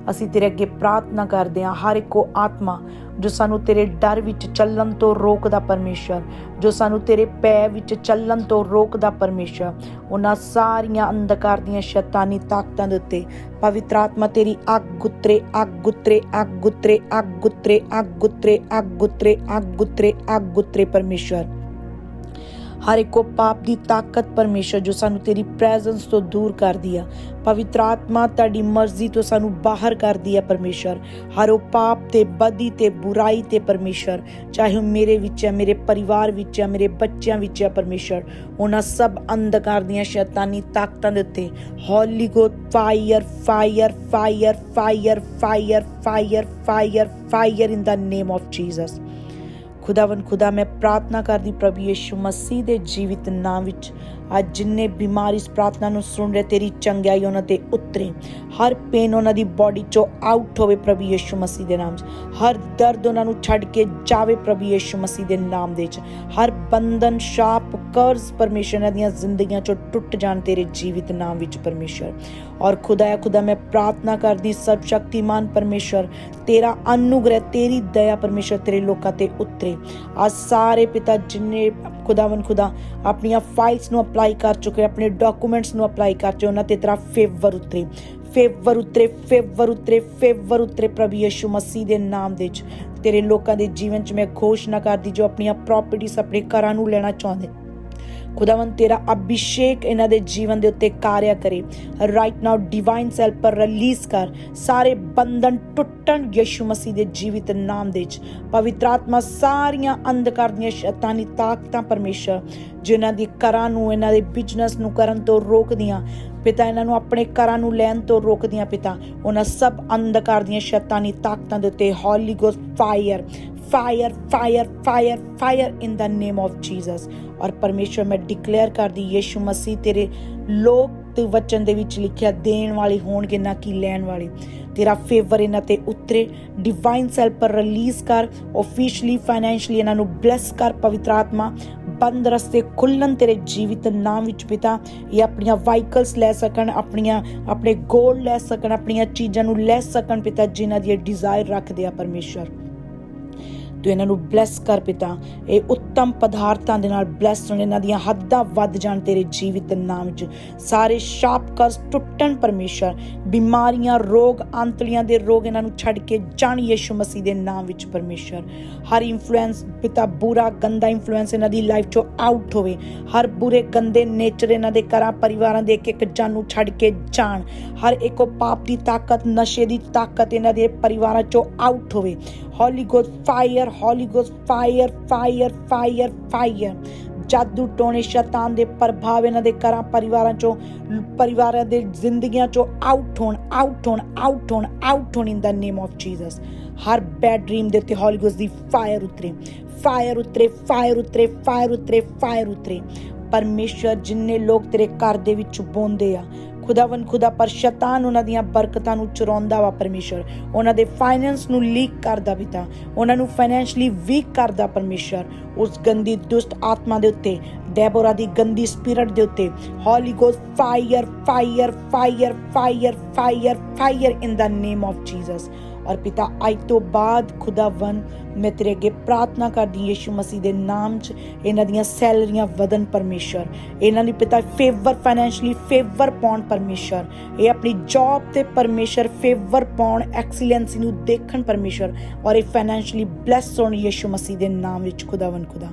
Speaker 1: ਅਸੀਂ ਤੇਰੇ ਅੱਗੇ ਪ੍ਰਾਰਥਨਾ ਕਰਦੇ ਹਾਂ, ਹਰ ਇੱਕੋ ਆਤਮਾ ਜੋ ਸਾਨੂੰ ਤੇਰੇ ਡਰ ਵਿੱਚ ਚੱਲਣ ਤੋਂ ਰੋਕਦਾ ਪਰਮੇਸ਼ਰ ਜੋ ਸਾਨੂੰ ਤੇਰੇ ਪੈ ਵਿੱਚ ਚੱਲਣ ਤੋਂ ਰੋਕਦਾ ਪਰਮੇਸ਼ਰ ਉਹਨਾਂ ਸਾਰੀਆਂ ਅੰਧਕਾਰ ਦੀਆਂ ਸ਼ੈਤਾਨੀ ਤਾਕਤਾਂ ਦੇ ਉੱਤੇ ਪਵਿੱਤਰ ਆਤਮਾ ਤੇਰੀ ਅੱਗ ਗੁੱਤਰੇ ਅੱਗ ਗੁੱਤਰੇ ਅੱਗ ਗੁੱਤਰੇ ਅੱਗ ਗੁੱਤਰੇ ਅੱਗ ਗੁੱਤਰੇ ਅੱਗ ਗੁੱਤਰੇ ਅੱਗ ਗੁੱਤਰੇ ਅੱਗ ਗੁੱਤਰੇ ਪਰਮੇਸ਼ਰ ਹਰ ਇੱਕੋ ਪਾਪ ਦੀ ਤਾਕਤ ਪਰਮੇਸ਼ਰ ਜੋ ਸਾਨੂੰ ਤੇਰੀ ਪ੍ਰੈਜ਼ੈਂਸ ਤੋਂ ਦੂਰ ਕਰਦੀ ਆ। ਪਵਿੱਤਰ ਆਤਮਾ ਤੁਹਾਡੀ ਮਰਜ਼ੀ ਤੋਂ ਸਾਨੂੰ ਬਾਹਰ ਕਰਦੀ ਆ ਪਰਮੇਸ਼ਰ। ਹਰ ਉਹ ਪਾਪ ਤੇ ਬਦੀ ਤੇ ਬੁਰਾਈ ਤੇ ਪਰਮੇਸ਼ਰ, ਚਾਹੇ ਉਹ ਮੇਰੇ ਵਿੱਚ ਹੈ ਮੇਰੇ ਪਰਿਵਾਰ ਵਿੱਚ ਹੈ ਮੇਰੇ ਬੱਚਿਆਂ ਵਿੱਚ ਹੈ ਪਰਮੇਸ਼ਰ। ਉਹਨਾਂ ਸਭ ਅੰਧਕਾਰ ਦੀਆਂ ਸ਼ੈਤਾਨੀ ਤਾਕਤਾਂ ਦੇ ਉੱਤੇ ਹੌਲੀ ਗੋ fire fire fire fire fire fire fire fire in the name of Jesus ਖੁਦਾਵੰ ਖੁਦਾ ਮੈਂ ਪ੍ਰਾਰਥਨਾ ਕਰਦੀ ਪ੍ਰਭੂ ਯਿਸੂ ਮਸੀਹ ਦੇ ਜੀਵਿਤ ਨਾਮ ਵਿੱਚ ਅੱਜ ਜਿੰਨੇ ਬਿਮਾਰ ਇਸ ਪ੍ਰਾਰਥਨਾ ਨੂੰ ਸੁਣ ਰਹੇ, ਤੇਰੀ ਚੰਗਿਆਈ ਉਹਨਾਂ ਤੇ ਉਤਰੇ। ਹਰ ਪੇਨ ਉਹਨਾਂ ਦੀ ਬਾਡੀ ਚੋਂ ਆਊਟ ਹੋਵੇ ਪ੍ਰਭੂ ਯਿਸੂ ਮਸੀਹ ਦੇ ਨਾਮ 'ਚ। ਹਰ ਦਰਦ ਉਹਨਾਂ ਨੂੰ ਛੱਡ ਕੇ ਜਾਵੇ ਪ੍ਰਭੂ ਯਿਸੂ ਮਸੀਹ ਦੇ ਨਾਮ ਦੇ 'ਚ। ਹਰ ਬੰਧਨ ਸ਼ਾਪ ਕਰਜ਼ ਪਰਮੇਸ਼ਰ ਦੀਆਂ ਜ਼ਿੰਦਗੀਆਂ ਚੋਂ ਟੁੱਟ ਜਾਣ ਤੇਰੇ ਜੀਵਿਤ ਨਾਮ ਵਿੱਚ ਪਰਮੇਸ਼ਰ। ਔਰ ਖੁਦਾ ਖੁਦਾ, ਮੈਂ ਪ੍ਰਾਰਥਨਾ ਕਰਦੀ ਸਭ ਸ਼ਕਤੀਮਾਨ ਪਰਮੇਸ਼ਰ, ਤੇਰਾ ਅਨੁਗ੍ਰਹਿ, ਤੇਰੀ ਦਇਆ ਪਰਮੇਸ਼ਰ ਤੇਰੇ ਲੋਕਾਂ ਤੇ ਉਤਰੇ। ਆ ਸਾਰੇ ਪਿਤਾ ਜਿਨਨੇ ਖੁਦਾਵੰ ਖੁਦਾ, ਆਪਣੀਆਂ ਫਾਈਲਸ ਨੂੰ ਅਪਲਾਈ ਕਰ ਚੁੱਕੇ, ਆਪਣੇ ਡਾਕੂਮੈਂਟਸ ਨੂੰ ਅਪਲਾਈ ਕਰ ਚੁੱਕੇ, ਉਹਨਾਂ ਤੇ ਤੇਰਾ ਫੇਵਰ ਉਤਰੇ। ਫੇਵਰ ਉਤਰੇ ਫੇਵਰ ਉਤਰੇ ਫੇਵਰ ਉਤਰੇ ਪ੍ਰਭੂ ਯਿਸੂ ਮਸੀਹ ਦੇ ਨਾਮ ਦੇ ਵਿੱਚ। ਤੇਰੇ ਲੋਕਾਂ ਦੇ ਜੀਵਨ 'ਚ ਮੈਂ ਘੋਸ਼ਣਾ ਕਰਦੀ ਜੋ ਆਪਣੀਆਂ ਪ੍ਰਾਪਰਟੀਆਂ ਆਪਣੇ ਘਰਾਂ ਨੂੰ ਲੈਣਾ ਚਾਹੁੰਦੇ। ਖੁਦਾਵੰ ਤੇਰਾ ਅਭਿਸ਼ੇਕ ਇਹਨਾਂ ਦੇ ਜੀਵਨ ਦੇ ਉੱਤੇ ਕਾਰਿਆ ਕਰੇ। ਰਾਈਟ ਨਾਓ ਡਿਵਾਈਨ ਸੈਲਫ ਪਰ ਰਿਲੀਜ਼ ਕਰ। ਸਾਰੇ ਬੰਧਨ ਟੁੱਟਣ ਯਿਸੂ ਮਸੀਹ ਦੇ ਜੀਵਿਤ ਨਾਮ ਦੇ ਵਿੱਚ। ਪਵਿੱਤਰ ਆਤਮਾ ਸਾਰੀਆਂ ਅੰਧਕਾਰ ਦੀਆਂ ਸ਼ੈਤਾਨੀ ਤਾਕਤਾਂ ਪਰਮੇਸ਼ਰ, ਜਿਨ੍ਹਾਂ ਦੀ ਘਰਾਂ ਨੂੰ, ਇਹਨਾਂ ਦੇ ਬਿਜ਼ਨਸ ਨੂੰ ਕਰਨ ਤੋਂ ਰੋਕਦੀਆਂ। ਪਿਤਾ, ਇਹਨਾਂ ਨੂੰ ਆਪਣੇ ਘਰਾਂ ਨੂੰ ਲੈਣ ਤੋਂ ਰੋਕਦੀਆਂ ਪਿਤਾ। ਉਹਨਾਂ ਸਭ ਅੰਧਕਾਰ ਦੀਆਂ ਸ਼ੈਤਾਨੀ ਤਾਕਤਾਂ ਦੇ ਉੱਤੇ Holy Ghost fire fire fire fire fire in the name of Jesus ਔਰ ਪਰਮੇਸ਼ਰ ਮੈਂ ਡਿਕਲੇਅਰ ਕਰਦੀ ਯਿਸੂ ਮਸੀਹ ਤੇਰੇ ਲੋਕ ਪਵਿੱਤ ਵਚਨ ਦੇ ਵਿੱਚ ਲਿਖਿਆ, ਦੇਣ ਵਾਲੇ ਹੋਣਗੇ ਨਾ ਕਿ ਲੈਣ ਵਾਲੇ। ਤੇਰਾ ਫੇਵਰ ਇਹਨਾਂ ਤੇ ਉਤਰੇ। ਡਿਵਾਈਨ ਸੈਲਫ ਰਿਲੀਜ਼ ਕਰ। ਆਫੀਸ਼ੀਅਲੀ ਫਾਈਨੈਂਸ਼ੀਅਲੀ ਇਹਨਾਂ ਨੂੰ ਬਲੈਸ ਕਰ, ਪਵਿੱਤਰ ਆਤਮਾ। ਬੰਦ ਰਸਤੇ ਖੁੱਲਣ ਤੇਰੇ ਜੀਵਿਤ ਨਾਮ ਵਿੱਚ ਪਿਤਾ। ਇਹ ਆਪਣੀਆਂ ਵਾਹੀਕਲਸ ਲੈ ਸਕਣ, ਆਪਣੀਆਂ, ਆਪਣੇ ਗੋਲ ਲੈ ਸਕਣ, ਆਪਣੀਆਂ ਚੀਜ਼ਾਂ ਨੂੰ ਲੈ ਸਕਣ ਪਿਤਾ, ਜਿਨ੍ਹਾਂ ਦੀ ਡਿਜ਼ਾਇਰ ਰੱਖਦੇ ਆ ਪਰਮੇਸ਼ਰ ਤੂੰ ਇਹਨਾਂ ਨੂੰ ਬਲੈਸ ਕਰ ਪਿਤਾ, ਇਹ ਉੱਤਮ ਪਦਾਰਥਾਂ ਦੇ ਨਾਲ ਬਲੈਸ ਹੋਣ, ਇਹਨਾਂ ਦੀਆਂ ਹੱਦਾਂ ਵੱਧ ਜਾਣ ਤੇਰੇ ਜੀਵਿਤ ਨਾਮ 'ਚ। ਸਾਰੇ ਸ਼ਾਪ ਕਰਸ ਟੁੱਟਣ ਪਰਮੇਸ਼ਰ, ਬਿਮਾਰੀਆਂ, ਰੋਗ, ਅੰਤਲੀਆਂ ਦੇ ਰੋਗ ਇਹਨਾਂ ਨੂੰ ਛੱਡ ਕੇ ਜਾਣ ਯਿਸੂ ਮਸੀਹ ਦੇ ਨਾਮ ਵਿੱਚ ਪਰਮੇਸ਼ਰ। ਹਰ ਇਨਫਲੂਐਂਸ ਪਿਤਾ ਬੁਰਾ, ਗੰਦਾ ਇਨਫਲੂਐਂਸ ਇਹਨਾਂ ਦੀ ਲਾਈਫ 'ਚੋਂ ਆਊਟ ਹੋਵੇ। ਹਰ ਬੁਰੇ, ਗੰਦੇ ਨੇਚਰ ਇਹਨਾਂ ਦੇ ਘਰਾਂ, ਪਰਿਵਾਰਾਂ ਦੇ ਇੱਕ ਇੱਕ ਜਾਨ ਨੂੰ ਛੱਡ ਕੇ ਜਾਣ। ਹਰ ਇੱਕੋ ਪਾਪ ਦੀ ਤਾਕਤ, ਨਸ਼ੇ ਦੀ ਤਾਕਤ ਇਹਨਾਂ ਦੇ ਪਰਿਵਾਰਾਂ 'ਚੋਂ ਆਊਟ ਹੋਵੇ। Holy Ghost fire Holy Ghost fire fire fire fire ਜਾਦੂ ਟੋਣੇ ਸ਼ੈਤਾਨ ਦੇ ਪ੍ਰਭਾਵ ਇਹਨਾਂ ਦੇ ਘਰਾਂ, ਪਰਿਵਾਰਾਂ ਚੋਂ, ਪਰਿਵਾਰਾਂ ਦੇ ਜ਼ਿੰਦਗੀਆਂ ਚੋਂ ਆਊਟ ਹੋਣ ਆਊਟ ਹੋਣ ਆਊਟ ਹੋਣ ਆਊਟ ਹੋਣ in the name of Jesus Har bad dream ਦੇ ਉੱਤੇ ਹੋਲੀ ਗੋਸਟ ਦੀ ਫਾਇਰ ਉਤਰੇ ਫਾਇਰ ਉਤਰੇ ਫਾਇਰ ਉਤਰੇ ਫਾਇਰ ਉਤਰੇ ਫਾਇਰ ਉਤਰੇ। ਪਰਮੇਸ਼ਰ, ਜਿੰਨੇ ਲੋਕ ਤੇਰੇ ਘਰ ਦੇ ਵਿੱਚ ਬੋਂਦੇ ਆ ਖੁਦਾਵੰ ਖੁਦਾ ਪਰ ਸ਼ੈਤਾਨ ਉਹਨਾਂ ਦੀਆਂ ਬਰਕਤਾਂ ਨੂੰ ਚੁਰਾਉਂਦਾ ਵਾ ਪਰਮੇਸ਼ਰ ਉਹਨਾਂ ਦੇ ਫਾਈਨੈਂਸ ਨੂੰ ਲੀਕ ਕਰਦਾ ਪਿਤਾ ਉਹਨਾਂ ਨੂੰ ਫਾਈਨੈਂਸ਼ਲੀ ਵੀਕ ਕਰਦਾ ਪਰਮੇਸ਼ਰ ਉਸ ਗੰਦੀ ਦੁਸ਼ਟ ਆਤਮਾ ਦੇ ਉੱਤੇ ਡੈਬੋਰਾ ਦੀ ਗੰਦੀ ਸਪਿਰਿਟ ਦੇ ਉੱਤੇ Holy Ghost fire fire fire fire fire fire in the name of Jesus ਔਰ ਪਿਤਾ ਅੱਜ ਤੋਂ ਬਾਅਦ ਖੁਦਾਵੰ ਮੈਂ ਤੇਰੇ ਅੱਗੇ ਪ੍ਰਾਰਥਨਾ ਕਰਦੀ ਯੀਸ਼ੂ ਮਸੀਹ ਦੇ ਨਾਮ 'ਚ, ਇਹਨਾਂ ਦੀਆਂ ਸੈਲਰੀਆਂ ਵਧਨ ਪਰਮੇਸ਼ਰ। ਇਹਨਾਂ ਦੀ ਪਿਤਾ ਫੇਵਰ ਫਾਈਨੈਂਸ਼ਲੀ ਫੇਵਰ ਪਾਉਣ ਪਰਮੇਸ਼ਰ। ਇਹ ਆਪਣੀ ਜੌਬ ਤੇ ਪਰਮੇਸ਼ਰ ਫੇਵਰ ਪਾਉਣ ਐਕਸੀਲੈਂਸੀ ਨੂੰ ਦੇਖਣ ਪਰਮੇਸ਼ਰ। ਔਰ ਇਹ ਫਾਈਨੈਂਸ਼ਲੀ ਬਲੈਸ ਹੋਣ ਯੀਸ਼ੂ ਮਸੀਹ ਦੇ ਨਾਮ ਵਿੱਚ ਖੁਦਾਵੰ ਖੁਦਾ।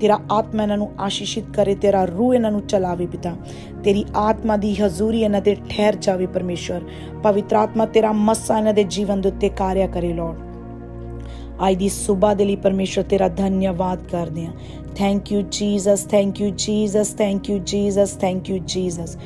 Speaker 1: ਤੇਰਾ ਆਤਮਾ ਇਹਨਾਂ ਨੂੰ ਆਸ਼ੀਸ਼ਿਤ ਕਰੇ, ਤੇਰਾ ਰੂਹ ਇਹਨਾਂ ਨੂੰ ਚਲਾਵੇ ਪਿਤਾ। ਤੇਰੀ ਆਤਮਾ ਦੀ ਹਜ਼ੂਰੀ ਇਹਨਾਂ ਤੇ ਠਹਿਰ ਜਾਵੇ ਪਰਮੇਸ਼ਰ ਪਵਿੱਤਰ ਆਤਮਾ ਤੇਰਾ ਮੱਸਾ ਇਹਨਾਂ ਦੇ ਜੀਵਨ ਦੇ ਉੱਤੇ ਕਾਰਿਆ ਕਰੇ ਲੋੜ ਅੱਜ ਦੀ ਸਵੇਰ ਦੇ ਲਈ ਪਰਮੇਸ਼ਰ ਤੇਰਾ ਧੰਨਵਾਦ ਕਰਦੇ ਹਾਂ। Thank you Jesus thank you Jesus thank you Jesus thank you Jesus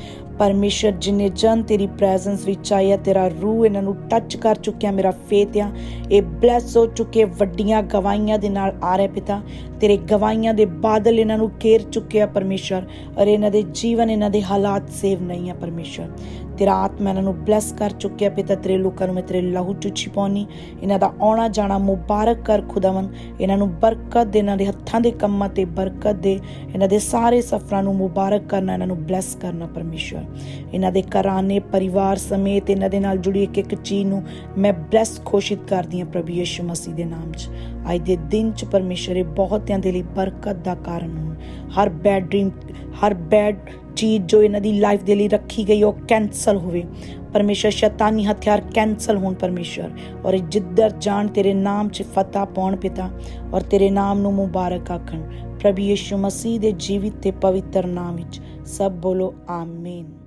Speaker 1: ਪਰਮੇਸ਼ਰ ਜਿਨੇ ਜਨ ਤੇਰੀ ਪ੍ਰੈਜ਼ੈਂਸ ਵਿੱਚ ਆਇਆ ਤੇਰਾ ਰੂਹ ਇਹਨਾਂ ਨੂੰ ਟੱਚ ਕਰ ਚੁੱਕਿਆ, ਮੇਰਾ ਫੇਥ ਆ। ਇਹ ਬਲੈਸ ਹੋ ਚੁੱਕੇ, ਵੱਡੀਆਂ ਗਵਾਹੀਆਂ ਦੇ ਨਾਲ ਆ ਰਹੇ ਪਿਤਾ। ਤੇਰੇ ਗਵਾਹੀਆਂ ਦੇ ਬਾਦਲ ਇਹਨਾਂ ਨੂੰ ਘੇਰ ਚੁੱਕਿਆ ਪਰਮੇਸ਼ਰ। ਅਰੇ ਇਹਨਾਂ ਦੇ ਜੀਵਨ, ਇਹਨਾਂ ਦੇ ਹਾਲਾਤ ਸੇਵ ਨਹੀਂ ਆ ਪਰਮੇਸ਼ਰ। ਤੇਰਾ ਆਤਮਾ ਇਹਨਾਂ ਨੂੰ ਬਲੈਸ ਕਰ ਚੁੱਕਿਆ ਪਿਤਾ, ਤੇਰੇ ਲੋਕਾਂ ਨੂੰ ਮੈਂ ਤੇਰੇ ਲਹੂ ਚ ਛਿਪਾਉਣੀ। ਇਹਨਾਂ ਦਾ ਆਉਣਾ ਜਾਣਾ ਮੁਬਾਰਕ ਕਰ ਖੁਦਾਵੰ ਇਹਨਾਂ ਨੂੰ ਬਰਕਤ ਦੇ, ਇਹਨਾਂ ਦੇ ਹੱਥਾਂ ਦੇ ਕੰਮਾਂ ਤੇ ਬਰਕਤ ਦੇ। ਇਹਨਾਂ ਦੇ ਸਾਰੇ ਸਫਰਾਂ ਨੂੰ ਮੁਬਾਰਕ ਕਰਨਾ, ਇਹਨਾਂ ਨੂੰ ਬਲੈਸ ਕਰਨਾ ਪਰਮੇਸ਼ਰ। ਇਹਨਾਂ ਦੇ ਘਰਾਨੇ ਪਰਿਵਾਰ ਸਮੇਤ ਇਹਨਾਂ ਦੇ ਨਾਲ ਜੁੜੀ ਇੱਕ ਇੱਕ ਚੀਜ਼ ਨੂੰ ਮੈਂ ਬਲੈਸ ਘੋਸ਼ਿਤ ਕਰਦੀ ਹਾਂ ਪ੍ਰਭੂ ਯਿਸੂ ਮਸੀਹ ਦੇ ਨਾਮ 'ਚ। ਅੱਜ ਦੇ ਦਿਨ 'ਚ ਪਰਮੇਸ਼ਰ ਇਹ ਬਹੁਤਿਆਂ ਦੇ ਲਈ ਬਰਕਤ ਦਾ ਕਾਰਨ ਹੋਣ। ਹਰ ਬੈਡ ਡ੍ਰੀਮ ਹਰ ਬੈਡ ਚੀਜ਼ ਜੋ ਇਹਨਾਂ ਦੀ ਲਾਈਫ ਦੇ ਲਈ ਰੱਖੀ ਗਈ, ਉਹ ਕੈਨਸਲ ਹੋਵੇ। ਪਰਮੇਸ਼ਰ ਸ਼ੈਤਾਨੀ ਹਥਿਆਰ ਕੈਨਸਲ ਹੋਣ ਪਰਮੇਸ਼ਰ। ਔਰ ਇਹ ਜਿੱਧਰ ਜਾਣ, ਤੇਰੇ ਨਾਮ 'ਚ ਫਤਹ ਪਾਉਣ ਪਿਤਾ, ਔਰ ਤੇਰੇ ਨਾਮ ਨੂੰ ਮੁਬਾਰਕ ਆਖਣ। ਪ੍ਰਭੂ ਯਿਸੂ ਮਸੀਹ ਦੇ ਜੀਵਿਤ ਤੇ ਪਵਿੱਤਰ ਨਾਮ ਵਿੱਚ ਸਭ ਬੋਲੋ, ਆਮੀਨ।